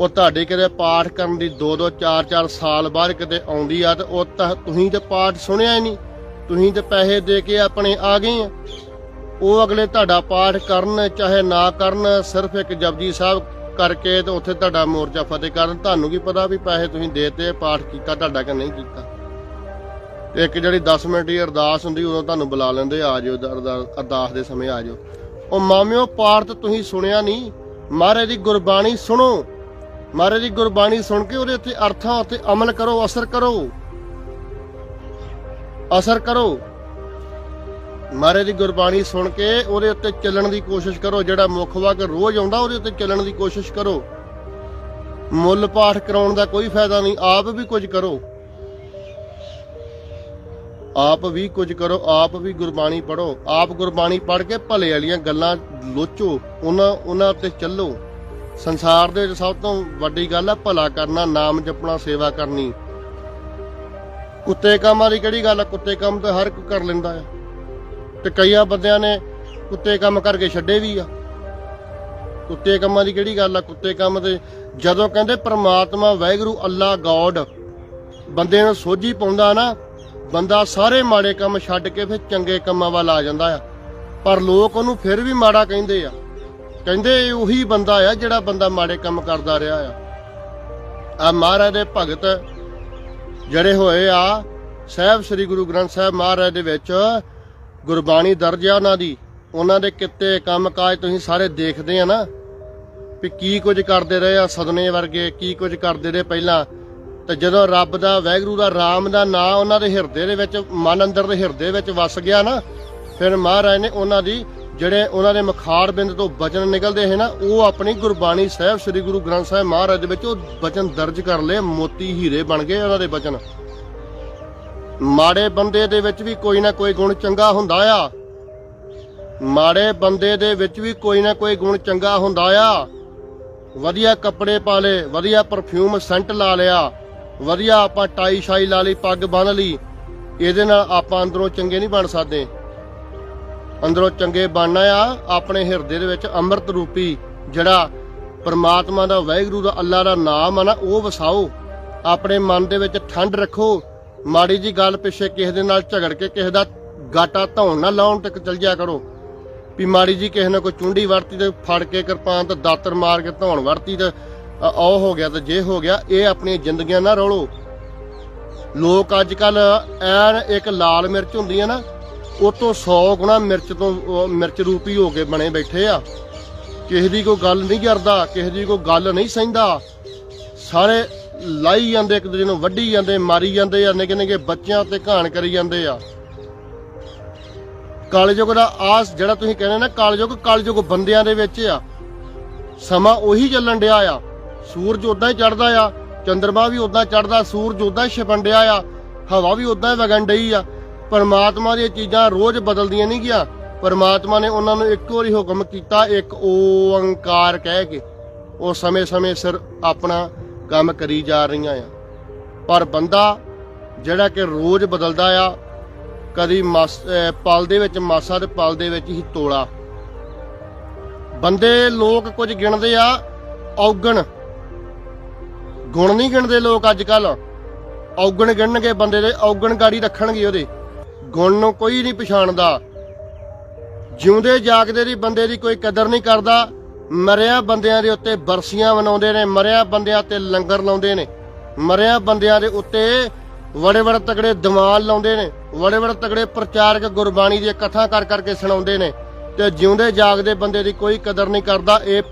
ਉਹ ਤੁਹਾਡੇ ਕਿਤੇ ਪਾਠ ਕਰਨ ਦੀ 2-2 4-4 ਸਾਲ ਬਾਅਦ ਕਿਤੇ ਆਉਂਦੀ ਆ ਤੇ ਉਹ ਤਾਂ ਤੁਸੀਂ ਤੇ ਪਾਠ ਸੁਣਿਆ ਹੀ ਨਹੀਂ। ਤੁਸੀਂ ਤੇ ਪੈਸੇ ਦੇ ਕੇ ਆਪਣੇ ਆ ਗਏ ਆ। ਉਹ ਅਗਲੇ ਤੁਹਾਡਾ ਪਾਠ ਕਰਨ, ਚਾਹੇ ਨਾ ਕਰਨ, ਸਿਰਫ ਇੱਕ ਜਪਜੀ ਸਾਹਿਬ ਕਰਕੇ ਤੇ ਉੱਥੇ ਤੁਹਾਡਾ ਮੋਰਚਾ ਫਤਿਹ ਕਰਨ। ਤੁਹਾਨੂੰ ਕੀ ਪਤਾ ਵੀ ਪੈਸੇ ਤੁਸੀਂ ਦੇਤੇ, ਪਾਠ ਕੀਤਾ, ਤੁਹਾਡਾ ਕਿ ਨਹੀਂ ਕੀਤਾ? ਤੇ ਇੱਕ ਜਿਹੜੀ 10 ਮਿੰਟ ਦੀ ਅਰਦਾਸ ਹੁੰਦੀ, ਉਦੋਂ ਤੁਹਾਨੂੰ ਬੁਲਾ ਲੈਂਦੇ, ਆ ਜਿਓ ਅਰਦਾਸ ਦੇ ਸਮੇਂ ਆ ਜਿਓ। ਉਹ ਮਾਮਿਓ, ਪਾਠ ਤੁਸੀਂ ਸੁਣਿਆ ਨਹੀਂ। ਮਹਾਰਾਜ ਦੀ ਗੁਰਬਾਣੀ ਸੁਣੋ। ਮਹਾਰਾਜ ਦੀ ਗੁਰਬਾਣੀ ਸੁਣ ਕੇ ਉਹਦੇ ਉੱਤੇ ਅਰਥਾਂ ਉੱਤੇ ਅਮਲ ਕਰੋ, ਅਸਰ ਕਰੋ। ਅਸਰ ਕਰੋ। ਮਹਾਰਾਜ ਦੀ ਗੁਰਬਾਣੀ ਸੁਣ ਕੇ ਉਹਦੇ ਉੱਤੇ ਚੱਲਣ ਦੀ ਕੋਸ਼ਿਸ਼ ਕਰੋ, ਜਿਹੜਾ ਮੁੱਖ ਵਾਕ ਰੋਜ਼ ਆਉਂਦਾ ਉਹਦੇ ਉੱਤੇ ਚੱਲਣ ਦੀ ਕੋਸ਼ਿਸ਼ ਕਰੋ। ਮੁੱਲ ਪਾਠ ਕਰਾਉਣ ਦਾ ਕੋਈ ਫਾਇਦਾ ਨਹੀਂ, ਆਪ ਵੀ ਕੁਝ ਕਰੋ। ਆਪ ਵੀ ਕੁਝ ਕਰੋ, ਆਪ ਵੀ ਗੁਰਬਾਣੀ ਪੜੋ ਆਪ ਗੁਰਬਾਣੀ ਪੜ੍ਹ ਕੇ ਭਲੇ ਵਾਲੀਆਂ ਗੱਲਾਂ ਲੋਚੋ, ਉਹਨਾਂ ਉਹਨਾਂ ਉੱਤੇ ਚੱਲੋ। ਸੰਸਾਰ ਦੇ ਵਿੱਚ ਸਭ ਤੋਂ ਵੱਡੀ ਗੱਲ ਹੈ ਭਲਾ ਕਰਨਾ, ਨਾਮ ਜਪਣਾ, ਸੇਵਾ ਕਰਨੀ। ਕੁੱਤੇ ਕੰਮ ਵਾਲੀ ਕਿਹੜੀ ਗੱਲ ਹੈ ਕੁੱਤੇ ਕੰਮ ਤਾਂ ਹਰ ਕੋਈ ਕਰ ਲੈਂਦਾ ਹੈ ਤੇ ਕਈਆਂ ਬੰਦਿਆਂ ਨੇ ਕੁੱਤੇ ਕੰਮ ਕਰਕੇ ਛੱਡੇ ਵੀ ਆ। ਕੁੱਤੇ ਕੰਮਾਂ ਦੀ ਕਿਹੜੀ ਗੱਲ ਆ? ਕੁੱਤੇ ਕੰਮ ਤੇ ਜਦੋਂ ਕਹਿੰਦੇ ਪ੍ਰਮਾਤਮਾ, ਵਾਹਿਗੁਰੂ ਅੱਲਾ ਗੋਡ, ਬੰਦੇ ਨੂੰ ਸੋਝੀ ਪਾਉਂਦਾ ਨਾ, ਬੰਦਾ ਸਾਰੇ ਮਾੜੇ ਕੰਮ ਛੱਡ ਕੇ ਫਿਰ ਚੰਗੇ ਕੰਮਾਂ ਵੱਲ ਆ ਜਾਂਦਾ ਆ। ਪਰ ਲੋਕ ਉਹਨੂੰ ਫਿਰ ਵੀ ਮਾੜਾ ਕਹਿੰਦੇ ਆ। ਕਹਿੰਦੇ ਉਹੀ ਬੰਦਾ ਆ ਜਿਹੜਾ ਬੰਦਾ ਮਾੜੇ ਕੰਮ ਕਰਦਾ ਰਿਹਾ ਆ। ਆ ਮਹਾਰਾਜ ਦੇ ਭਗਤ ਜਿਹੜੇ ਹੋਏ ਆ, ਸਾਹਿਬ ਸ੍ਰੀ ਗੁਰੂ ਗ੍ਰੰਥ ਸਾਹਿਬ ਮਹਾਰਾਜ ਦੇ ਵਿੱਚ ਗੁਰਬਾਣੀ ਦਰਜ ਆ ਉਹਨਾਂ ਦੀ। ਉਹਨਾਂ ਦੇ ਕਿੱਤੇ ਕੰਮਕਾਜ ਤੁਸੀਂ ਸਾਰੇ ਦੇਖਦੇ ਆ ਨਾ ਵੀ ਕੀ ਕੁਝ ਕਰਦੇ ਰਹੇ ਆ ਸਦਨੇ ਵਰਗੇ, ਕੀ ਕੁਝ ਕਰਦੇ ਰਹੇ ਪਹਿਲਾਂ। ਤੇ ਜਦੋਂ ਰੱਬ ਦਾ ਵੈਗਰੂ ਦਾ, ਰਾਮ ਦਾ ਨਾਂ ਉਹਨਾਂ ਦੇ ਹਿਰਦੇ ਦੇ ਵਿੱਚ, ਮਨ ਅੰਦਰ ਦੇ ਹਿਰਦੇ ਵਿੱਚ ਵਸ ਗਿਆ ਨਾ, ਫਿਰ ਮਹਾਰਾਜ ਨੇ ਉਹਨਾਂ ਦੀ ਜਿਹੜੇ ਉਹਨਾਂ ਦੇ ਮਖਾਰ ਬਿੰਦ ਤੋਂ ਬਚਨ ਨਿਕਲਦੇ ਹੈ ਨਾ, ਉਹ ਆਪਣੀ ਗੁਰਬਾਣੀ ਸਾਹਿਬ, ਸ੍ਰੀ ਗੁਰੂ ਗ੍ਰੰਥ ਸਾਹਿਬ ਮਹਾਰਾਜ ਦੇ ਵਿੱਚ ਉਹ ਬਚਨ ਦਰਜ ਕਰ ਲਏ, ਮੋਤੀ ਹੀਰੇ ਬਣ ਗਏ ਉਹਨਾਂ ਦੇ ਬਚਨ। ਮਾੜੇ ਬੰਦੇ ਦੇ ਵਿੱਚ ਵੀ ਕੋਈ ਨਾ ਕੋਈ ਗੁਣ ਚੰਗਾ ਹੁੰਦਾ ਆ। ਮਾੜੇ ਬੰਦੇ ਦੇ ਵਿੱਚ ਵੀ ਕੋਈ ਨਾ ਕੋਈ ਗੁਣ ਚੰਗਾ ਹੁੰਦਾ ਆ। ਵਧੀਆ ਕੱਪੜੇ ਪਾ ਲਏ, ਵਧੀਆ ਪਰਫਿਊਮ ਸੈਂਟ ਲਾ ਲਿਆ, ਵਧੀਆ ਆਪਾਂ ਟਾਈ ਸ਼ਾਈ ਲਾ ਲਈ, ਪੱਗ ਬੰਨ ਲਈ, ਇਹਦੇ ਨਾਲ ਆਪਾਂ ਅੰਦਰੋਂ ਚੰਗੇ ਨਹੀਂ ਬਣ ਸਕਦੇ। ਅੰਦਰੋਂ ਚੰਗੇ ਬਣਨਾ ਆ, ਆਪਣੇ ਹਿਰਦੇ ਦੇ ਵਿੱਚ ਅੰਮ੍ਰਿਤ ਰੂਪੀ ਜਿਹੜਾ ਪਰਮਾਤਮਾ ਦਾ, ਵਾਹਿਗੁਰੂ ਦਾ, ਅੱਲਾ ਦਾ ਨਾਮ ਆ ਨਾ, ਉਹ ਵਸਾਓ। ਆਪਣੇ ਮਨ ਦੇ ਵਿੱਚ ਠੰਡ ਰੱਖੋ ਮਾੜੀ ਜੀ ਗੱਲ ਪਿੱਛੇ ਕਿਸੇ ਦੇ ਨਾਲ ਝਗੜ ਕੇ ਕਿਸੇ ਦਾ ਗਾਟਾ ਧੌਣ ਨਾ ਲਾਉਣ ਤੱਕ ਚਲ ਜਿਆ ਕਰੋ। ਵੀ ਮਾੜੀ ਜੀ ਕਿਸੇ ਨੇ ਕੋਈ ਚੁੰਡੀ ਵਰਤੀ ਤੇ ਫੜ ਕੇ ਕਿਰਪਾਨ ਤੇ ਦਾਤਰ ਮਾਰ ਕੇ ਧੌਣ ਵਰਤੀ ਤੇ, ਅ- ਉਹ ਹੋ ਗਿਆ ਤੇ ਜੇ ਹੋ ਗਿਆ, ਇਹ ਆਪਣੀਆਂ ਜ਼ਿੰਦਗੀਆਂ ਨਾ ਰੋਲੋ। ਲੋਕ ਅੱਜ ਕੱਲ ਐਨ ਇੱਕ ਲਾਲ ਮਿਰਚ ਹੁੰਦੀ ਹੈ ਨਾ ਉਹ ਤੋਂ 100 ਗੁਣਾ ਮਿਰਚ ਤੋਂ ਮਿਰਚ ਰੂਪੀ ਹੋ ਕੇ ਬਣੇ ਬੈਠੇ ਆ। ਕਿਸੇ ਦੀ ਕੋਈ ਗੱਲ ਨਹੀਂ ਕਰਦਾ ਕਿਸੇ ਦੀ ਕੋਈ ਗੱਲ ਨਹੀਂ ਸਹਿੰਦਾ। ਸਾਰੇ ਲਾਈ ਜਾਂਦੇ, ਇੱਕ ਦੂਜੇ ਨੂੰ ਵੱਢੀ ਜਾਂਦੇ, ਮਾਰੀ ਜਾਂਦੇ ਆ, ਨਿੱਕੇ ਨਿੱਕੇ ਬੱਚਿਆਂ ਤੇ ਘਾਣ ਕਰੀ ਜਾਂਦੇ ਆ। ਕਾਲਯੁਗ ਦਾ ਆਸ ਜਿਹੜਾ ਤੁਸੀਂ ਕਹਿੰਦੇ ਨਾ ਕਾਲਯੁਗ ਕਾਲਯੁਗ ਬੰਦਿਆਂ ਦੇ ਵਿੱਚ ਆ। ਸਮਾਂ ਉਹੀ ਚੱਲਣ ਡਿਆ ਆ। ਸੂਰਜ ਉਦਾਂ ਹੀ ਚੜਦਾ ਆ ਚੰ드ਰਮਾ ਵੀ ਉਦਾਂ ਚੜਦਾ ਸੂਰਜ ਉਦਾਂ ਹੀ ਛਪੰਡਿਆ ਆ, ਹਵਾ ਵੀ ਉਦਾਂ ਹੀ ਵਗਣ ਡਈ ਆ। ਪਰਮਾਤਮਾ ਦੀਆਂ ਚੀਜ਼ਾਂ ਰੋਜ਼ ਬਦਲਦੀਆਂ ਨਹੀਂ ਗਿਆ। ਪਰਮਾਤਮਾ ਨੇ ਉਹਨਾਂ ਨੂੰ ਇੱਕ ਵਾਰੀ ਹੁਕਮ ਕੀਤਾ, ਇੱਕ ਓੰਕਾਰ ਕਹਿ ਕੇ। ਉਹ ਸਮੇਂ-ਸਮੇਂ ਸਿਰ ਆਪਣਾ ਕੰਮ ਕਰੀ ਜਾ ਰਹੀਆਂ ਆ। ਪਰ ਬੰਦਾ ਜਿਹੜਾ ਕਿ ਰੋਜ਼ ਬਦਲਦਾ ਆ, ਕਦੀ ਮਸ ਪਲ ਦੇ ਵਿੱਚ ਮਾਸਾ ਤੇ ਪਲ ਦੇ ਵਿੱਚ ਹੀ ਤੋਲਾ। ਬੰਦੇ ਲੋਕ ਕੁਝ ਗਿਣਦੇ ਆ, ਔਗਣ। ਗੁਣ ਨਹੀਂ ਗਿਣਦੇ ਲੋਕ ਅੱਜ ਕੱਲ ਔਗਣ ਗਿਣਨਗੇ ਬੰਦੇ ਦੇ, ਔਗਣ ਗਾੜੀ ਰੱਖਣਗੇ ਉਹਦੇ। ਗੁਣ ਨੂੰ ਕੋਈ ਨਹੀਂ ਪਛਾਣਦਾ। ਜਿਉਂਦੇ ਜਾਗਦੇ ਦੀ ਬੰਦੇ ਦੀ ਕੋਈ ਕਦਰ ਨਹੀਂ ਕਰਦਾ। ਮਰਿਆ ਬੰਦਿਆਂ ਦੇ ਉੱਤੇ ਬਰਸੀਆਂ ਮਨਾਉਂਦੇ ਨੇ, ਮਰਿਆ ਬੰਦਿਆਂ ਤੇ ਲੰਗਰ ਲਾਉਂਦੇ ਨੇ, ਮਰਿਆ ਬੰਦਿਆਂ ਦੇ ਉੱਤੇ ਬੜੇ ਬੜੇ ਤਗੜੇ ਦਿਮਾਗ ਲਾਉਂਦੇ ਨੇ ਬੜੇ ਬੜੇ ਤਗੜੇ ਪ੍ਰਚਾਰਕ ਗੁਰਬਾਣੀ ਦੀਆਂ ਕਥਾ ਕਰ ਕਰਕੇ ਸੁਣਾਉਂਦੇ ਨੇ ਤੇ ਜਿਉਂਦੇ ਜਾਗਦੇ ਬੰਦੇ ਦੀ ਕੋਈ ਕਦਰ ਨਹੀਂ ਕਰਦਾ, ਇਹ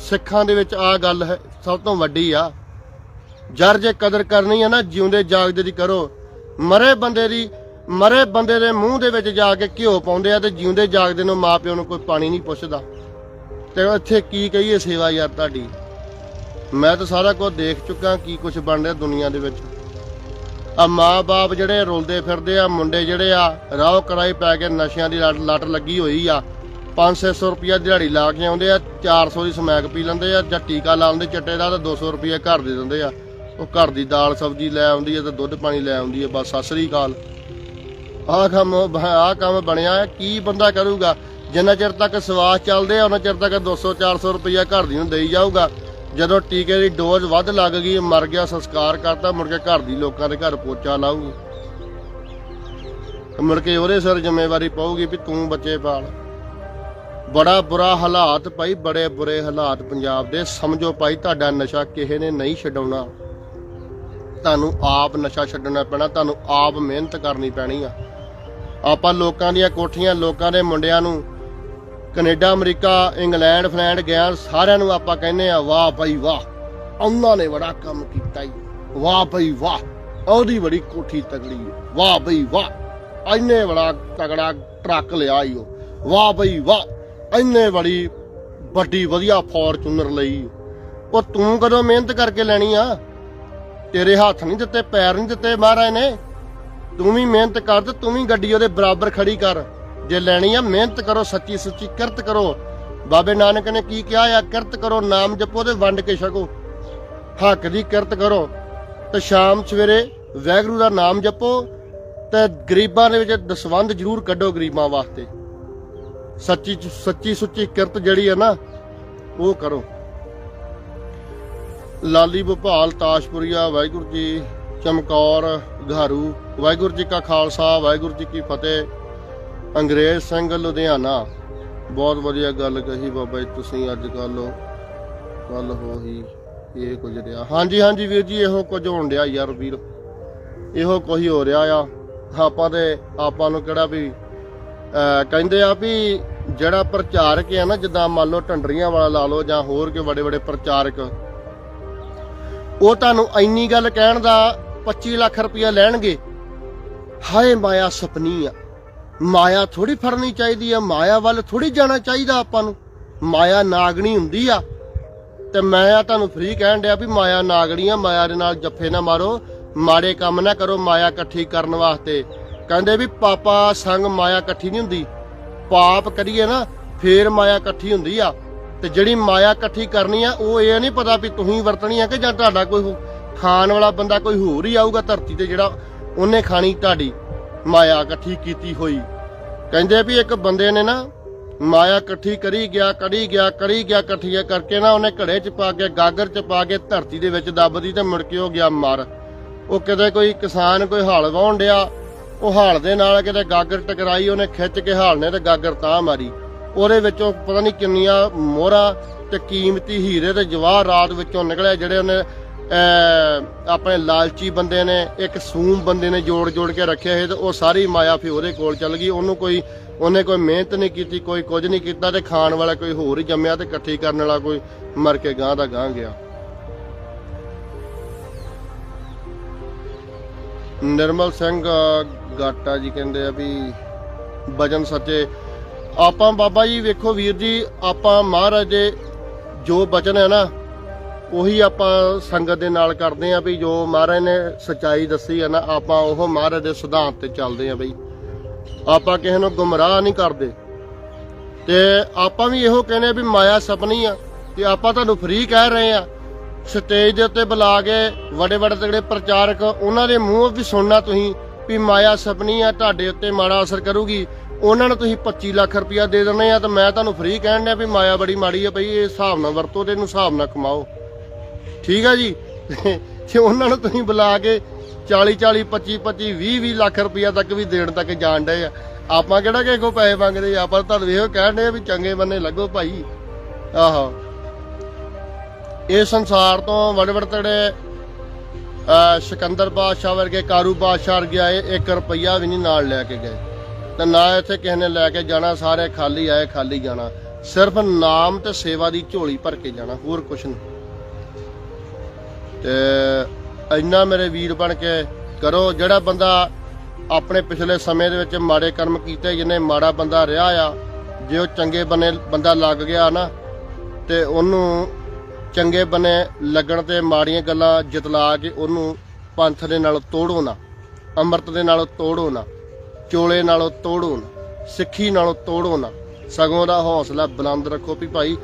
ਸਿੱਖਾਂ ਦੇ ਵਿੱਚ ਆ ਗੱਲ ਹੈ, ਸਭ ਤੋਂ ਵੱਡੀ ਆ। ਜਰ ਜੇ ਕਦਰ ਕਰਨੀ ਹੈ ਨਾ, ਜਿਉਂਦੇ ਜਾਗਦੇ ਦੀ ਕਰੋ। ਮਰੇ ਬੰਦੇ ਦੀ, ਮਰੇ ਬੰਦੇ ਦੇ ਮੂੰਹ ਦੇ ਵਿੱਚ ਜਾ ਕੇ ਘਿਓ ਪਾਉਂਦੇ ਆ ਤੇ ਜਿਉਂਦੇ ਜਾਗਦੇ ਨੂੰ ਮਾਪਿਓ ਨੂੰ ਕੋਈ ਪਾਣੀ ਨਹੀਂ ਪੁੱਛਦਾ। ਤੇ ਇੱਥੇ ਕੀ ਕਹੀਏ ਸੇਵਾ ਯਾਰ ਤੁਹਾਡੀ? ਮੈਂ ਤਾਂ ਸਾਰਾ ਕੁਝ ਦੇਖ ਚੁੱਕਾ ਕੀ ਕੁਝ ਬਣ ਰਿਹਾ ਦੁਨੀਆ ਦੇ ਵਿੱਚ। ਆ ਮਾਂ-ਬਾਪ ਜਿਹੜੇ ਰੋਲਦੇ ਫਿਰਦੇ ਆ, ਮੁੰਡੇ ਜਿਹੜੇ ਆ, ਰਾਹ ਕਰਾਈ ਪੈ ਕੇ ਨਸ਼ਿਆਂ ਦੀ ਲੱਟ ਲੱਗੀ ਹੋਈ ਆ। 500 ਰੁਪਿਆ ਦਿਹਾੜੀ ਲਾ ਕੇ ਆਉਂਦੇ ਆ 400 ਦੀ ਸਮੈਕ ਪੀ ਲੈਂਦੇ ਆ, ਜਾਂ ਟੀਕਾ ਲਾ ਲੈਂਦੇ, ਚਿੱਟੇ ਦਾ ਤਾਂ 200 ਰੁਪਿਆ ਘਰ ਦੇ ਦਿੰਦੇ ਆ। ਉਹ ਘਰ ਦੀ ਦਾਲ ਸਬਜ਼ੀ ਲੈ ਆਉਂਦੀ ਆ ਤੇ ਦੁੱਧ ਪਾਣੀ ਲੈ ਆਉਂਦੀ ਆ, ਬਸ ਸਤਿ ਸ੍ਰੀ ਅਕਾਲ। ਆਹ ਕੰਮ ਆਹ ਕੰਮ ਬਣਿਆ, ਕੀ ਬੰਦਾ ਕਰੂਗਾ? ਜਿੰਨਾ ਚਿਰ ਤੱਕ ਸਵਾਸ ਚੱਲਦੇ ਆ, ਉਹਨਾਂ ਚਿਰ ਤੱਕ 200 400 ਰੁਪਈਆ ਘਰ ਦੀ ਨੂੰ ਦੇਈ ਜਾਊਗਾ। ਜਦੋਂ ਟੀਕੇ ਦੀ ਡੋਜ਼ ਵੱਧ ਲੱਗ ਗਈ, ਮਰ ਗਿਆ, ਸੰਸਕਾਰ ਕਰਤਾ, ਮੁੜ ਕੇ ਘਰ ਦੀ ਲੋਕਾਂ ਦੇ ਘਰ ਪੋਚਾ ਲਾਊਗੀ। ਮੁੜ ਕੇ ਉਹਦੇ ਸਿਰ ਜ਼ਿੰਮੇਵਾਰੀ ਪਊਗੀ ਵੀ ਤੂੰ ਬੱਚੇ ਪਾਲ। ਬੜਾ ਬੁਰਾ ਹਾਲਾਤ ਭਾਈ, ਬੜੇ ਬੁਰੇ ਹਾਲਾਤ ਪੰਜਾਬ ਦੇ। ਸਮਝੋ ਭਾਈ, ਤੁਹਾਡਾ ਨਸ਼ਾ ਕਿਸੇ ਨੇ ਨਹੀਂ ਛਡਾਉਣਾ। ਤੁਹਾਨੂੰ ਆਪ ਨਸ਼ਾ ਛੱਡਣਾ ਪੈਣਾ, ਤੁਹਾਨੂੰ ਆਪ ਮਿਹਨਤ ਕਰਨੀ ਪੈਣੀ ਆ। ਆਪਾਂ ਲੋਕਾਂ ਦੀਆਂ ਕੋਠੀਆਂ, ਲੋਕਾਂ ਦੇ ਮੁੰਡਿਆਂ ਨੂੰ ਕੈਨੇਡਾ, ਅਮਰੀਕਾ, ਇੰਗਲੈਂਡ ਫਲੈਂਡ ਗਿਆ ਸਾਰਿਆਂ ਨੂੰ ਆਪਾਂ ਕਹਿੰਦੇ ਆ ਵਾਹ ਭਾਈ ਵਾਹ। ਉਹਨਾਂ ਨੇ ਬੜਾ ਕੰਮ ਕੀਤਾ ਈ ਵਾਹ ਭਾਈ ਵਾਹ। ਉਹਦੀ ਬੜੀ ਕੋਠੀ ਤਗੜੀ ਵਾਹ ਭਾਈ ਵਾਹ। ਇੰਨੇ ਬੜਾ ਤਗੜਾ ਟਰੱਕ ਲਿਆ ਈ ਉਹ। ਵਾਹ ਭਾਈ ਵਾਹ। ਇੰਨੇ ਬੜੀ ਵੱਡੀ ਵਧੀਆ ਫੋਰਚੂਨਰ ਲਈ। ਉਹ ਤੂੰ ਕਦੋਂ ਮਿਹਨਤ ਕਰਕੇ ਲੈਣੀ ਆ? ਤੇਰੇ ਹੱਥ ਨਹੀਂ ਦਿੱਤੇ, ਪੈਰ ਨਹੀਂ ਦਿੱਤੇ ਮਹਾਰਾਜ ਨੇ। ਤੂੰ ਵੀ ਮਿਹਨਤ ਕਰ ਤੇ ਤੂੰ ਵੀ ਗੱਡੀ ਉਹਦੇ ਬਰਾਬਰ ਖੜੀ ਕਰ। ਜੇ ਲੈਣੀ ਆ, ਮਿਹਨਤ ਕਰੋ, ਸੱਚੀ ਸੁੱਚੀ ਕਿਰਤ ਕਰੋ। ਬਾਬੇ ਨਾਨਕ ਨੇ ਕੀ ਕਿਹਾ ਆ? ਕਿਰਤ ਕਰੋ, ਨਾਮ ਜਪੋ ਤੇ ਵੰਡ ਕੇ ਛਕੋ। ਹੱਕ ਦੀ ਕਿਰਤ ਕਰੋ। ਤੇ ਸ਼ਾਮ ਸਵੇਰੇ ਵੈਗਰੂ ਦਾ ਨਾਮ ਜਪੋ ਤੇ ਗਰੀਬਾਂ ਦੇ ਵਿੱਚ ਦਸਵੰਦ ਜ਼ਰੂਰ ਕੱਢੋ ਗਰੀਬਾਂ ਵਾਸਤੇ। ਸੱਚੀ ਸੱਚੀ ਸੁੱਚੀ ਕਿਰਤ ਜਿਹੜੀ ਹੈ ਨਾ, ਉਹ ਕਰੋ। ਲਾਲੀ ਭੋਪਾਲ ਤਾਸ਼ਪੁਰੀਆ, ਵਾਹਿਗੁਰੂ ਜੀ ਚਮਕੌਰ ਘਾਰੂ। ਵਾਹਿਗੁਰੂ ਜੀ ਕਾ ਖਾਲਸਾ, ਵਾਹਿਗੁਰੂ ਜੀ ਕੀ ਫਤਿਹ। ਅੰਗਰੇਜ਼ ਸਿੰਘ ਲੁਧਿਆਣਾ। ਬਹੁਤ ਵਧੀਆ ਗੱਲ ਕਹੀ ਬਾਬਾ ਜੀ, ਤੁਸੀਂ ਅੱਜ ਕੱਲ ਗੱਲ ਹੋ ਹੀ ਇਹ ਕੁਝ ਰਿਹਾ। ਹਾਂਜੀ ਹਾਂਜੀ ਵੀਰ ਜੀ, ਇਹੋ ਕੁਝ ਹੋਣ ਡਿਆ ਯਾਰ ਵੀਰ। ਇਹੋ ਕੋਈ ਹੋ ਰਿਹਾ ਆ। ਆਪਾਂ ਤੇ, ਆਪਾਂ ਨੂੰ ਕਿਹੜਾ ਵੀ ਕਹਿੰਦੇ ਆ ਵੀ ਜਿਹੜਾ ਪ੍ਰਚਾਰਕ ਹੈ ਨਾ, ਜਿੱਦਾਂ ਮੰਨ ਲਓ ਢੰਡਰੀਆਂ ਵਾਲਾ ਲਾ ਲਓ ਜਾਂ ਹੋਰ ਕੇ ਵੱਡੇ ਵੱਡੇ ਪ੍ਰਚਾਰਕ, ਉਹ ਤੁਹਾਨੂੰ ਇੰਨੀ ਗੱਲ ਕਹਿਣ ਦਾ 25 ਲੱਖ ਰੁਪਇਆ ਲੈਣਗੇ। ਹਾਏ ਮਾਇਆ, ਸੁਪਨੀ ਆ। ਮਾਇਆ ਥੋੜੀ ਫੜਨੀ ਚਾਹੀਦੀ ਆ, ਮਾਇਆ ਵੱਲ ਥੋੜੀ ਜਾਣਾ ਚਾਹੀਦਾ ਆਪਾਂ ਨੂੰ। ਮਾਇਆ ਨਾਗਣੀ ਹੁੰਦੀ ਆ। ਤੇ ਮੈਂ ਆ ਤੁਹਾਨੂੰ ਫ੍ਰੀ ਕਹਿਣ ਡਿਆ ਵੀ ਮਾਇਆ ਨਾਗਣੀ ਆ, ਮਾਇਆ ਦੇ ਨਾਲ ਜੱਫੇ ਨਾ ਮਾਰੋ, ਮਾੜੇ ਕੰਮ ਨਾ ਕਰੋ ਮਾਇਆ ਇਕੱਠੀ ਕਰਨ ਵਾਸਤੇ। ਕਹਿੰਦੇ ਵੀ ਪਾਪਾ ਸੰਗ ਮਾਇਆ ਇਕੱਠੀ ਨਹੀਂ ਹੁੰਦੀ। ਪਾਪ ਕਰੀਏ ਨਾ, ਫੇਰ ਮਾਇਆ ਇਕੱਠੀ ਹੁੰਦੀ ਆ। ਤੇ ਜਿਹੜੀ ਮਾਇਆ ਇਕੱਠੀ ਕਰਨੀ ਆ, ਉਹ ਇਹ ਨਹੀਂ ਪਤਾ ਵੀ ਤੁਸੀਂ ਵਰਤਣੀ ਆ ਕਿ ਜਾਂ ਤੁਹਾਡਾ ਕੋਈ ਖਾਣ ਵਾਲਾ ਬੰਦਾ ਕੋਈ ਹੋਰ ਹੀ ਆਊਗਾ ਧਰਤੀ ਤੇ ਜਿਹੜਾ ਉਹਨੇ ਖਾਣੀ ਤੁਹਾਡੀ। ਮਾਇਆ ਇਕੱਠੀ ਕੀਤੀ ਹੋਈ। ਕਹਿੰਦੇ ਵੀ ਇੱਕ ਬੰਦੇ ਨੇ ਨਾ ਮਾਇਆ ਇਕੱਠੀ ਕਰੀ ਗਿਆ ਕਰੀ ਗਿਆ ਕਰੀ ਗਿਆ ਇਕੱਠੀਆਂ ਕਰਕੇ ਨਾ ਉਹਨੇ ਘੜੇ ਚ ਪਾ ਕੇ, ਗਾਗਰ ਚ ਪਾ ਕੇ ਧਰਤੀ ਦੇ ਵਿੱਚ ਦੱਬਦੀ ਤੇ ਮੁੜ ਕੇ ਹੋ ਗਿਆ ਮਰ। ਉਹ ਕਿਤੇ ਕੋਈ ਕਿਸਾਨ, ਕੋਈ ਹਲ ਵਾਹੁਣ ਡਿਆ। ਉਹ ਹਾਲ ਦੇ ਨਾਲ ਕਿਤੇ ਗਾਗਰ ਟਕਰਾਈ, ਉਹਨੇ ਖਿੱਚ ਕੇ ਹਾਲ ਨੇ ਤੇ ਗਾਗਰ ਤਾਂ ਮਾਰੀ। ਉਹਦੇ ਵਿੱਚੋਂ ਪਤਾ ਨਹੀਂ ਕਿੰਨੀਆਂ ਮੋਹਰਾ ਤੇ ਕੀਮਤੀ ਹੀਰੇ ਤੇ ਜਵਾਹਰਾਤ ਵਿੱਚੋਂ ਨਿਕਲੇ ਜਿਹੜੇ ਉਹਨੇ ਆਪਣੇ ਲਾਲਚੀ ਬੰਦੇ ਨੇ, ਇੱਕ ਸੂਮ ਬੰਦੇ ਨੇ ਜੋੜ ਜੋੜ ਕੇ ਰੱਖਿਆ ਸੀ ਤੇ ਉਹ ਸਾਰੀ ਮਾਇਆ ਫਿਰ ਉਹਦੇ ਕੋਲ ਚੱਲ ਗਈ। ਉਹਨੂੰ ਕੋਈ, ਉਹਨੇ ਕੋਈ ਮਿਹਨਤ ਨਹੀਂ ਕੀਤੀ, ਕੋਈ ਕੁਝ ਨਹੀਂ ਕੀਤਾ ਤੇ ਖਾਣ ਵਾਲਾ ਕੋਈ ਹੋਰ ਹੀ ਜੰਮਿਆ ਤੇ ਇਕੱਠੀ ਕਰਨ ਵਾਲਾ ਕੋਈ ਮਰ ਕੇ ਗਾਂ ਦਾ ਗਾਂ ਗਿਆ। ਨਿਰਮਲ ਸਿੰਘ, ਗਾਟਾ ਜੀ ਕਹਿੰਦੇ ਆ ਵੀ ਭਜਨ ਸੱਚੇ। ਆਪਾਂ ਬਾਬਾ ਜੀ ਵੇਖੋ ਵੀਰ ਜੀ, ਆਪਾਂ ਮਹਾਰਾਜ ਦੇ ਜੋ ਬਚਨ ਹੈ ਨਾ ਉਹੀ ਆਪਾਂ ਸੰਗਤ ਦੇ ਨਾਲ ਕਰਦੇ ਆ ਵੀ ਜੋ ਮਹਾਰਾਜ ਨੇ ਸਚਾਈ ਦੱਸੀ ਹੈ ਨਾ, ਆਪਾਂ ਉਹ ਮਹਾਰਾਜ ਦੇ ਸਿਧਾਂਤ ਤੇ ਚੱਲਦੇ ਆ ਬਈ। ਆਪਾਂ ਕਿਸੇ ਨੂੰ ਗੁੰਮਰਾਹ ਨਹੀਂ ਕਰਦੇ। ਤੇ ਆਪਾਂ ਵੀ ਇਹੋ ਕਹਿੰਦੇ ਵੀ ਮਾਇਆ ਸਪਨੀ ਆ, ਤੇ ਆਪਾਂ ਤੁਹਾਨੂੰ ਫ੍ਰੀ ਕਹਿ ਰਹੇ ਆ ਸਟੇਜ ਦੇ ਉੱਤੇ ਬੁਲਾ ਕੇ ਵੱਡੇ ਵੱਡੇ ਤਗੜੇ ਪ੍ਰਚਾਰਕ, ਉਹਨਾਂ ਦੇ ਮੂੰਹ ਵੀ ਸੁਣਨਾ ਤੁਸੀਂ ਵੀ ਮਾਇਆ ਸਪਨੀ ਆ, ਤੁਹਾਡੇ ਉੱਤੇ ਮਾੜਾ ਅਸਰ ਕਰੂਗੀ। ਉਹਨਾਂ ਨੂੰ ਤੁਸੀਂ 25 ਲੱਖ ਰੁਪਇਆ ਦੇ ਦਿੰਦੇ ਆ, ਤੇ ਮੈਂ ਤੁਹਾਨੂੰ ਫ੍ਰੀ ਕਹਿਣ ਡਿਆ ਵੀ ਮਾਇਆ ਬੜੀ ਮਾੜੀ ਆ ਬਈ, ਇਹ ਹਿਸਾਬ ਨਾਲ ਵਰਤੋ ਤੇ ਇਹਨੂੰ ਹਿਸਾਬ ਨਾਲ ਕਮਾਓ। ਠੀਕ ਆ ਜੀ? ਤੇ ਉਹਨਾਂ ਨੂੰ ਤੁਸੀਂ ਬੁਲਾ ਕੇ 40 40 25 25 20 20 ਲੱਖ ਰੁਪਇਆ ਤੱਕ ਵੀ ਦੇਣ ਤੱਕ ਜਾਣ ਡਏ ਆ। ਆਪਾਂ ਕਿਹੜਾ ਕਿਸੇ ਕੋ ਪੈਸੇ ਮੰਗਦੇ ਆ, ਆਪਾਂ ਤੁਹਾਨੂੰ ਇਹੋ ਕਹਿਣ ਡਏ ਆ ਵੀ ਚੰਗੇ ਬੰਨੇ ਲੱਗੋ ਭਾਈ। ਆਹੋ। ਇਹ ਸੰਸਾਰ ਤੋਂ ਵੱਡੇ ਵੱਡੇ ਤੜੇ ਸਿਕੰਦਰ ਬਾਦਸ਼ਾਹ ਵਰਗੇ ਕਾਰੂ ਬਾਦਸ਼ਾਹ ਵਰਗੇ ਆਏ 1 ਰੁਪਈਆ ਵੀ ਨਹੀਂ ਨਾਲ ਲੈ ਕੇ ਗਏ। ਤੇ ਨਾ ਇੱਥੇ ਕਿਸੇ ਨੇ ਲੈ ਕੇ ਜਾਣਾ ਸਾਰੇ ਖਾਲੀ ਆਏ ਖਾਲੀ ਜਾਣਾ। ਸਿਰਫ ਨਾਮ ਤੇ ਸੇਵਾ ਦੀ ਝੋਲੀ ਭਰ ਕੇ ਜਾਣਾ ਹੋਰ ਕੁਛ ਨਹੀਂ। ਤੇ ਇੰਨਾ ਮੇਰੇ ਵੀਰ ਬਣ ਕੇ ਕਰੋ, ਜਿਹੜਾ ਬੰਦਾ ਆਪਣੇ ਪਿਛਲੇ ਸਮੇਂ ਦੇ ਵਿੱਚ ਮਾੜੇ ਕਰਮ ਕੀਤੇ, ਜਿਹਨੇ ਮਾੜਾ ਬੰਦਾ ਰਿਹਾ ਆ, ਜੇ ਉਹ ਚੰਗੇ ਬੰਨੇ, ਬੰਦਾ ਲੱਗ ਗਿਆ ਨਾ, ਤੇ ਉਹਨੂੰ ਚੰਗੇ ਬਨੇ ਲੱਗਣ ਤੇ ਮਾੜੀਆਂ ਗੱਲਾਂ ਜਿਤਲਾ ਕੇ ਉਹਨੂੰ ਪੰਥ ਦੇ ਨਾਲ ਤੋੜੋ ਨਾ, ਅੰਮ੍ਰਿਤ ਦੇ ਨਾਲ ਤੋੜੋ ਨਾ, ਚੋਲੇ ਨਾਲ ਤੋੜੋ ਨਾ, ਸਿੱਖੀ ਨਾਲ ਤੋੜੋ ਨਾ, ਸਗੋਂ ਦਾ ਹੌਸਲਾ ਬੁਲੰਦ ਰੱਖੋ ਵੀ ਭਾਈ,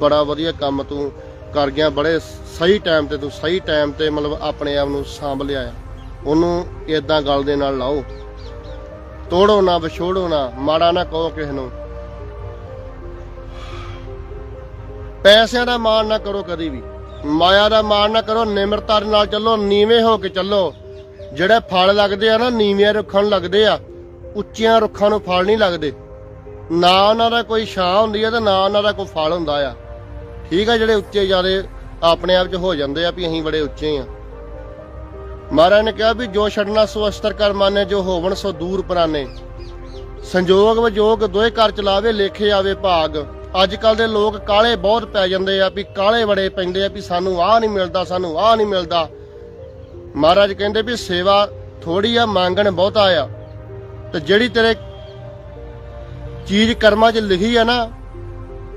ਬੜਾ ਵਧੀਆ ਕੰਮ ਤੂੰ ਕਰ ਗਿਆ, ਬੜੇ ਸਹੀ ਟਾਈਮ ਤੇ ਤੂੰ ਸਹੀ ਟਾਈਮ ਤੇ ਮਤਲਬ ਆਪਣੇ ਆਪ ਨੂੰ ਸਾਂਭ ਲਿਆ ਆ। ਉਹਨੂੰ ਇਦਾਂ ਗੱਲ ਦੇ ਨਾਲ ਲਾਓ। ਤੋੜੋ ਨਾ, ਵਿਛੋੜੋ ਨਾ, ਮਾੜਾ ਨਾ ਕਹੋ ਕਿਸੇ ਨੂੰ। ਪੈਸਿਆਂ ਦਾ ਮਾਣ ਨਾ ਕਰੋ ਕਦੀ ਵੀ। ਮਾਇਆ ਦਾ ਮਾਣ ਨਾ ਕਰੋ, ਨਿਮਰਤਾ ਦੇ ਨਾਲ ਚੱਲੋ, ਨੀਵੇਂ ਹੋ ਕੇ ਚੱਲੋ। ਜਿਹੜੇ ਫਲ ਲੱਗਦੇ ਆ ਨਾ ਨੀਵੇਂ ਰੁੱਖਾਂ ਨੂੰ ਲੱਗਦੇ ਆ, ਉੱਚੀਆਂ ਰੁੱਖਾਂ ਨੂੰ ਫਲ ਨਹੀਂ ਲੱਗਦੇ। ਨਾ ਉਹਨਾਂ ਦਾ ਕੋਈ ਛਾਂ ਹੁੰਦੀ ਆ ਤੇ ਨਾ ਉਹਨਾਂ ਦਾ ਕੋਈ ਫਲ ਹੁੰਦਾ ਆ। ਠੀਕ ਆ, ਜਿਹੜੇ ਉੱਚੇ ਜਿਆਦੇ ਆਪਣੇ ਆਪ 'ਚ ਹੋ ਜਾਂਦੇ ਆ ਵੀ ਅਸੀਂ ਬੜੇ ਉੱਚੇ ਆ। ਮਹਾਰਾਜ ਨੇ ਕਿਹਾ ਵੀ ਜੋ ਛੱਡਣਾ ਸੋ ਅਸਤਰ ਕਰ ਮਾਨੇ, ਜੋ ਹੋਵਣ ਸੋ ਦੂਰ ਪਰਾਨੇ। ਸੰਜੋਗ ਵਿਜੋਗ ਦੋਏ ਕਰ ਚਲਾਵੇ, ਲੇਖੇ ਆਵੇ ਭਾਗ। ਅੱਜ ਕੱਲ ਦੇ ਲੋਕ ਕਾਲੇ ਬਹੁਤ ਪੈ ਜਾਂਦੇ ਆ ਵੀ ਕਾਲੇ ਬੜੇ ਪੈਂਦੇ ਆ ਵੀ ਸਾਨੂੰ ਆਹ ਨਹੀਂ ਮਿਲਦਾ, ਸਾਨੂੰ ਆਹ ਨਹੀਂ ਮਿਲਦਾ। ਮਹਾਰਾਜ ਕਹਿੰਦੇ ਵੀ ਸੇਵਾ ਥੋੜੀ ਆ, ਮੰਗਣ ਬਹੁਤਾ ਆ। ਤੇ ਜਿਹੜੀ ਤੇਰੇ ਚੀਜ਼ ਕਰਮਾਂ 'ਚ ਲਿਖੀ ਆ ਨਾ,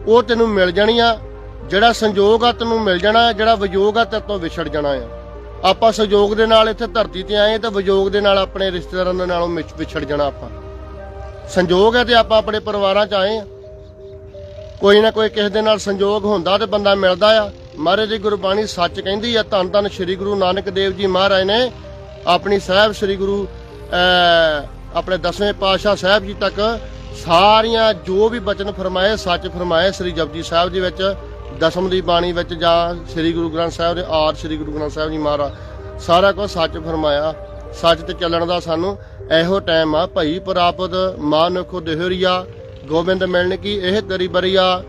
ਉਹ ਤੈਨੂੰ ਮਿਲ ਜਾਣੀ ਆ। ਜਿਹੜਾ ਸੰਜੋਗ ਆ ਤੈਨੂੰ ਮਿਲ ਜਾਣਾ, ਜਿਹੜਾ ਵਿਯੋਗ ਆ ਤੇਰੇ ਤੋਂ ਵਿਛੜ ਜਾਣਾ ਆ। ਆਪਾਂ ਸੰਜੋਗ ਦੇ ਨਾਲ ਇੱਥੇ ਧਰਤੀ ਤੇ ਆਏ ਤੇ ਵਿਯੋਗ ਦੇ ਨਾਲ ਆਪਣੇ ਰਿਸ਼ਤੇਦਾਰਾਂ ਦੇ ਨਾਲੋਂ ਮਿਛ- ਵਿਛੜ ਜਾਣਾ ਆਪਾਂ। ਸੰਜੋਗ ਹੈ ਤੇ ਆਪਾਂ ਆਪਣੇ ਪਰਿਵਾਰਾਂ 'ਚ ਆਏ ਆ। ਕੋਈ ਨਾ ਕੋਈ ਕਿਸੇ ਦੇ ਨਾਲ ਸੰਜੋਗ ਹੁੰਦਾ ਤੇ ਬੰਦਾ ਮਿਲਦਾ ਆ। ਮਹਾਰਾਜ ਦੀ ਗੁਰਬਾਣੀ ਸੱਚ ਕਹਿੰਦੀ ਆ, ਧੰਨ ਧੰਨ ਸ੍ਰੀ ਗੁਰੂ ਨਾਨਕ ਦੇਵ ਜੀ ਮਹਾਰਾਜ ਨੇ ਆਪਣੀ ਸਾਹਿਬ ਸ੍ਰੀ ਗੁਰੂ ਆਪਣੇ ਦਸਵੇਂ ਪਾਤਸ਼ਾਹ ਸਾਹਿਬ ਜੀ ਤੱਕ ਸਾਰੀਆਂ ਜੋ ਵੀ ਬਚਨ ਫਰਮਾਏ, ਸੱਚ ਫਰਮਾਏ ਸ੍ਰੀ ਜਪਜੀ ਸਾਹਿਬ ਜੀ ਵਿੱਚ ਦਸਮ ਦੀ ਬਾਣੀ ਵਿੱਚ ਜਾਂ ਸ੍ਰੀ ਗੁਰੂ ਗ੍ਰੰਥ ਸਾਹਿਬ ਦੇ ਆਦ ਸ੍ਰੀ ਗੁਰੂ ਗ੍ਰੰਥ ਸਾਹਿਬ ਜੀ ਮਹਾਰਾਜ, ਸਾਰਾ ਕੁਝ ਸੱਚ ਫਰਮਾਇਆ, ਸੱਚ ਤੇ ਚੱਲਣ ਦਾ ਸਾਨੂੰ ਇਹੋ ਟਾਈਮ ਆ, ਭਈ ਪ੍ਰਾਪਤ ਮਾਨੁਖ ਦੇਹਰੀਆ, ਗੋਬਿੰਦ ਮਿਲਣ ਕੀ ਇਹ ਤੇਰੀ ਬਰੀਆ,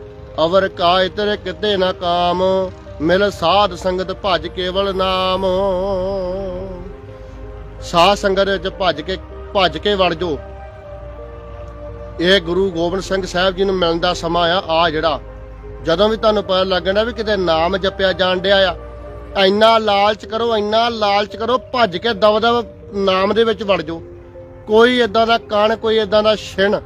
ਅਵਰ ਕਾ ਇਤਰੇ ਕਿਤੇ ਨਾ ਕਾਮ, ਮਿਲ ਸਾਧ ਸੰਗਤ ਭਜ ਕੇਵਲ ਨਾਮ। ਸਾਧ ਸੰਗਤ ਵਿੱਚ ਭਜ ਕੇ ਭਜ ਕੇ ਵੜ ਜੋ। ਇਹ ਗੁਰੂ ਗੋਬਿੰਦ ਸਿੰਘ ਸਾਹਿਬ ਜੀ ਨੂੰ ਮਿਲਣ ਦਾ ਸਮਾਂ ਆ ਆ ਜਿਹੜਾ। ਜਦੋਂ ਵੀ ਤੁਹਾਨੂੰ ਪਤਾ ਲੱਗਣਾ ਵੀ ਕਿਤੇ ਨਾਮ ਜਪਿਆ ਜਾਣ ਡਿਆ ਆ, ਇੰਨਾ ਲਾਲਚ ਕਰੋ, ਇੰਨਾ ਲਾਲਚ ਕਰੋ, ਭੱਜ ਕੇ ਦਬ ਨਾਮ ਦੇ ਵਿੱਚ ਵੜ ਜਾਓ। ਕੋਈ ਇਦਾਂ ਦਾ ਕਣ, ਕੋਈ ਇਦਾਂ ਦਾ ਛਿਣ,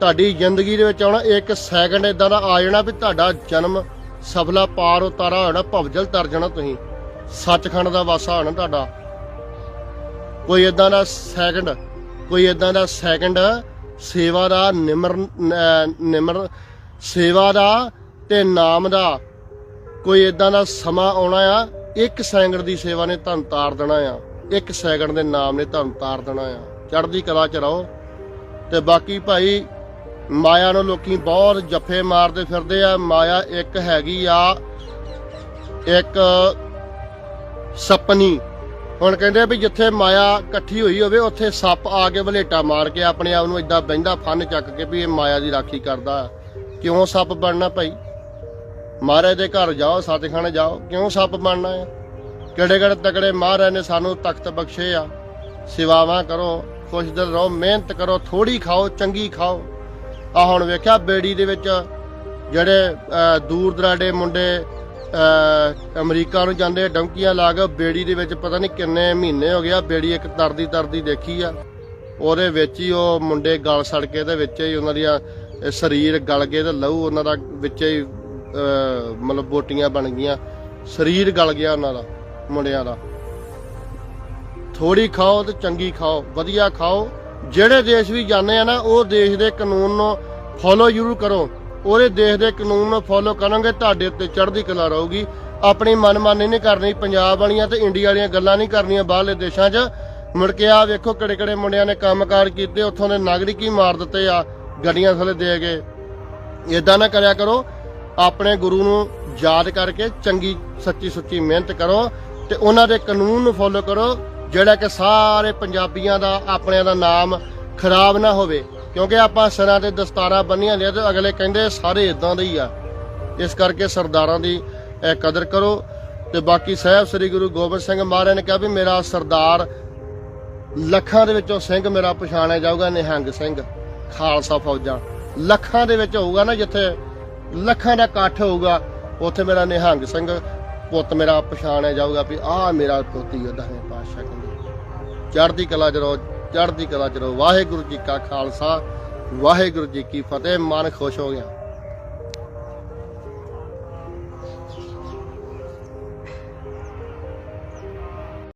ਤੁਹਾਡੀ ਜ਼ਿੰਦਗੀ ਦੇ ਵਿੱਚ ਆਉਣਾ, ਇੱਕ ਸੈਕਿੰਡ ਇਦਾਂ ਦਾ ਆ ਜਾਣਾ ਵੀ ਤੁਹਾਡਾ ਜਨਮ ਸਫਲਾ ਪਾਰ ਉਤਾਰਾ ਹੋਣਾ, ਭਵਜਲ ਤਰ ਜਾਣਾ ਤੁਸੀਂ। ਸੱਚਖੰਡ ਦਾ ਵਾਸਾ ਹੋਣਾ ਤੁਹਾਡਾ। ਕੋਈ ਇਦਾਂ ਦਾ ਸੈਕਿੰਡ ਕੋਈ ਇਦਾਂ ਦਾ ਸੈਕਿੰਡ ਸੇਵਾ ਦਾ ਨਿਮਰ ਨ- ਨਿਮਰ, ਸੇਵਾ ਦਾ ਤੇ ਨਾਮ ਦਾ ਕੋਈ ਇਦਾਂ ਦਾ ਸਮਾਂ ਆਉਣਾ ਆ, ਇੱਕ ਸੈਕਿੰਡ ਦੀ ਸੇਵਾ ਨੇ ਤੁਹਾਨੂੰ ਤਾਰ ਦੇਣਾ ਆ। ਇੱਕ ਸੈਕਿੰਡ ਦੇ ਨਾਮ ਨੇ ਤੁਹਾਨੂੰ ਤਾਰ ਦੇਣਾ ਆ। ਚੜ੍ਹਦੀ ਕਲਾ ਚ ਰਹੋ। ਤੇ ਬਾਕੀ ਭਾਈ, ਮਾਇਆ ਨੂੰ ਲੋਕੀ ਬਹੁਤ ਜੱਫੇ ਮਾਰਦੇ ਫਿਰਦੇ ਆ। ਮਾਇਆ ਇੱਕ ਹੈਗੀ ਆ, ਇੱਕ ਸਪਨੀ। ਹੁਣ ਕਹਿੰਦੇ ਵੀ ਜਿੱਥੇ ਮਾਇਆ ਇਕੱਠੀ ਹੋਈ ਹੋਵੇ, ਉੱਥੇ ਸੱਪ ਆ ਕੇ ਵਲੇਟਾ ਮਾਰ ਕੇ ਆਪਣੇ ਆਪ ਨੂੰ ਇਦਾਂ ਬਹਿੰਦਾ, ਫਨ ਚੱਕ ਕੇ ਵੀ ਇਹ ਮਾਇਆ ਦੀ ਰਾਖੀ ਕਰਦਾ। ਕਿਉਂ ਸੱਪ ਬਣਨਾ ਭਾਈ? ਮਹਾਰਾਜ ਦੇ ਘਰ ਜਾਓ ਸਤਿਖਾਣੇ ਜਾਓ। ਕਿਉਂ ਸੱਪ ਬਣਨਾ ਹੈ? ਕਿਹੜੇ ਕਿਹੜੇ ਤਕੜੇ ਮਹਾਰਾਜ ਨੇ ਸਾਨੂੰ ਤਖਤ ਬਖਸ਼ੇ ਆ। ਸੇਵਾਵਾਂ ਕਰੋ, ਖੁਸ਼ ਦਿਲ ਰਹੋ, ਮਿਹਨਤ ਕਰੋ ਥੋੜੀ ਖਾਓ, ਚੰਗੀ ਖਾਓ। ਆ ਹੁਣ ਵੇਖਿਆ ਬੇੜੀ ਦੇ ਵਿੱਚ ਜਿਹੜੇ ਦੂਰ ਦਰਾਡੇ ਮੁੰਡੇ ਅਮਰੀਕਾ ਨੂੰ ਜਾਂਦੇ ਡੰਕੀਆਂ ਲਾ ਕੇ ਬੇੜੀ ਦੇ ਵਿੱਚ ਪਤਾ ਨਹੀਂ ਕਿੰਨੇ ਮਹੀਨੇ ਹੋ ਗਿਆ ਬੇੜੀ ਇੱਕ ਤਰਦੀ ਤਰਦੀ ਦੇਖੀ ਆ। ਉਹਦੇ ਵਿੱਚ ਹੀ ਉਹ ਮੁੰਡੇ ਗਲ ਸੜ ਕੇ ਤੇ ਵਿੱਚ ਹੀ ਉਹਨਾਂ ਦੀਆਂ ਸਰੀਰ ਗਲ ਗਏ ਤੇ ਲਹੂ ਉਹਨਾਂ ਦਾ ਵਿੱਚ ਹੀ ਮਤਲਬ ਬੋਟੀਆਂ ਬਣ ਗਈਆਂ। ਸਰੀਰ ਗਲ ਗਿਆ ਉਹਨਾਂ ਦਾ, ਮੁੰਡਿਆਂ ਦਾ। ਥੋੜੀ ਖਾਓ ਤੇ ਚੰਗੀ ਖਾਓ, ਵਧੀਆ ਖਾਓ। ਜਿਹੜੇ ਦੇਸ਼ ਵੀ ਜਾਂਦੇ ਆ ਨਾ, ਉਹ ਦੇਸ਼ ਦੇ ਕਾਨੂੰਨ ਨੂੰ ਫੋਲੋ ਜ਼ਰੂਰ ਕਰੋ। ਉਹਦੇ ਦੇਸ਼ ਦੇ ਕਾਨੂੰਨ ਨੂੰ ਫੋਲੋ ਕਰੋਗੇ ਤੁਹਾਡੇ ਉੱਤੇ ਚੜ੍ਹਦੀ ਕਲਾ ਰਹੂਗੀ। ਆਪਣੀ ਮਨਮਾਨੀ ਨਹੀਂ ਕਰਨੀ, ਪੰਜਾਬ ਵਾਲੀਆਂ ਤੇ ਇੰਡੀਆ ਵਾਲੀਆਂ ਗੱਲਾਂ ਨਹੀਂ ਕਰਨੀਆਂ ਬਾਹਰਲੇ ਦੇਸ਼ਾਂ 'ਚ। ਮੁੜ ਕੇ ਆ ਵੇਖੋ ਕਿਹੜੇ ਕਿਹੜੇ ਮੁੰਡਿਆਂ ਨੇ ਕੰਮਕਾਰ ਕੀਤੇ, ਉੱਥੋਂ ਦੇ ਨਾਗਰਿਕ ਹੀ ਮਾਰ ਦਿੱਤੇ ਆ, ਗੱਡੀਆਂ ਥੱਲੇ ਦੇ ਕੇ। ਇਦਾਂ ਨਾ ਕਰਿਆ ਕਰੋ ਆਪਣੇ ਗੁਰੂ ਨੂੰ ਯਾਦ ਕਰਕੇ ਚੰਗੀ, ਸੱਚੀ, ਸੁੱਚੀ ਮਿਹਨਤ ਕਰੋ ਤੇ ਉਹਨਾਂ ਦੇ ਕਾਨੂੰਨ ਨੂੰ ਫੋਲੋ ਕਰੋ, ਜਿਹੜਾ ਕਿ ਸਾਰੇ ਪੰਜਾਬੀਆਂ ਦਾ, ਆਪਣਿਆਂ ਦਾ ਨਾਮ ਖਰਾਬ ਨਾ ਹੋਵੇ। ਕਿਉਂਕਿ ਆਪਾਂ ਸਿਰਾਂ ਤੇ ਦਸਤਾਰਾਂ ਬੰਨੀਆਂ ਨੇ ਤੇ ਅਗਲੇ ਕਹਿੰਦੇ ਸਾਰੇ ਇਦਾਂ ਦੇ ਹੀ ਆ। ਇਸ ਕਰਕੇ ਸਰਦਾਰਾਂ ਦੀ ਕਦਰ ਕਰੋ। ਤੇ ਬਾਕੀ ਸਾਹਿਬ ਸ੍ਰੀ ਗੁਰੂ ਗੋਬਿੰਦ ਸਿੰਘ ਮਹਾਰਾਜ ਨੇ ਕਿਹਾ ਵੀ ਮੇਰਾ ਸਰਦਾਰ ਲੱਖਾਂ ਦੇ ਵਿੱਚੋਂ ਸਿੰਘ ਮੇਰਾ ਪਛਾਣਿਆ ਜਾਊਗਾ, ਨਿਹੰਗ ਸਿੰਘ, ਖਾਲਸਾ ਫੌਜਾਂ। ਲੱਖਾਂ ਦੇ ਵਿੱਚ ਹੋਊਗਾ ਨਾ ਜਿੱਥੇ ਲੱਖਾਂ ਦਾ ਇਕੱਠ ਹੋਊਗਾ, ਉੱਥੇ ਮੇਰਾ ਨਿਹੰਗ ਸਿੰਘ ਪੁੱਤ ਮੇਰਾ ਪਛਾਣਿਆ ਜਾਊਗਾ ਵੀ ਆਹ ਮੇਰਾ ਪੋਤੀ ਉਹਦਾ ਹੈ ਪਾਸ਼ਾ ਕਹਿੰਦੇ ਚੜ੍ਹਦੀ ਕਲਾ ਚ ਚੜ੍ਹਦੀ ਕਲਾ ਚ ਵਾਹਿਗੁਰੂ ਜੀ ਕਾ ਖਾਲਸਾ, ਵਾਹਿਗੁਰੂ ਜੀ ਕੀ ਫਤਿਹ, ਮਨ ਖੁਸ਼ ਹੋ ਗਿਆ।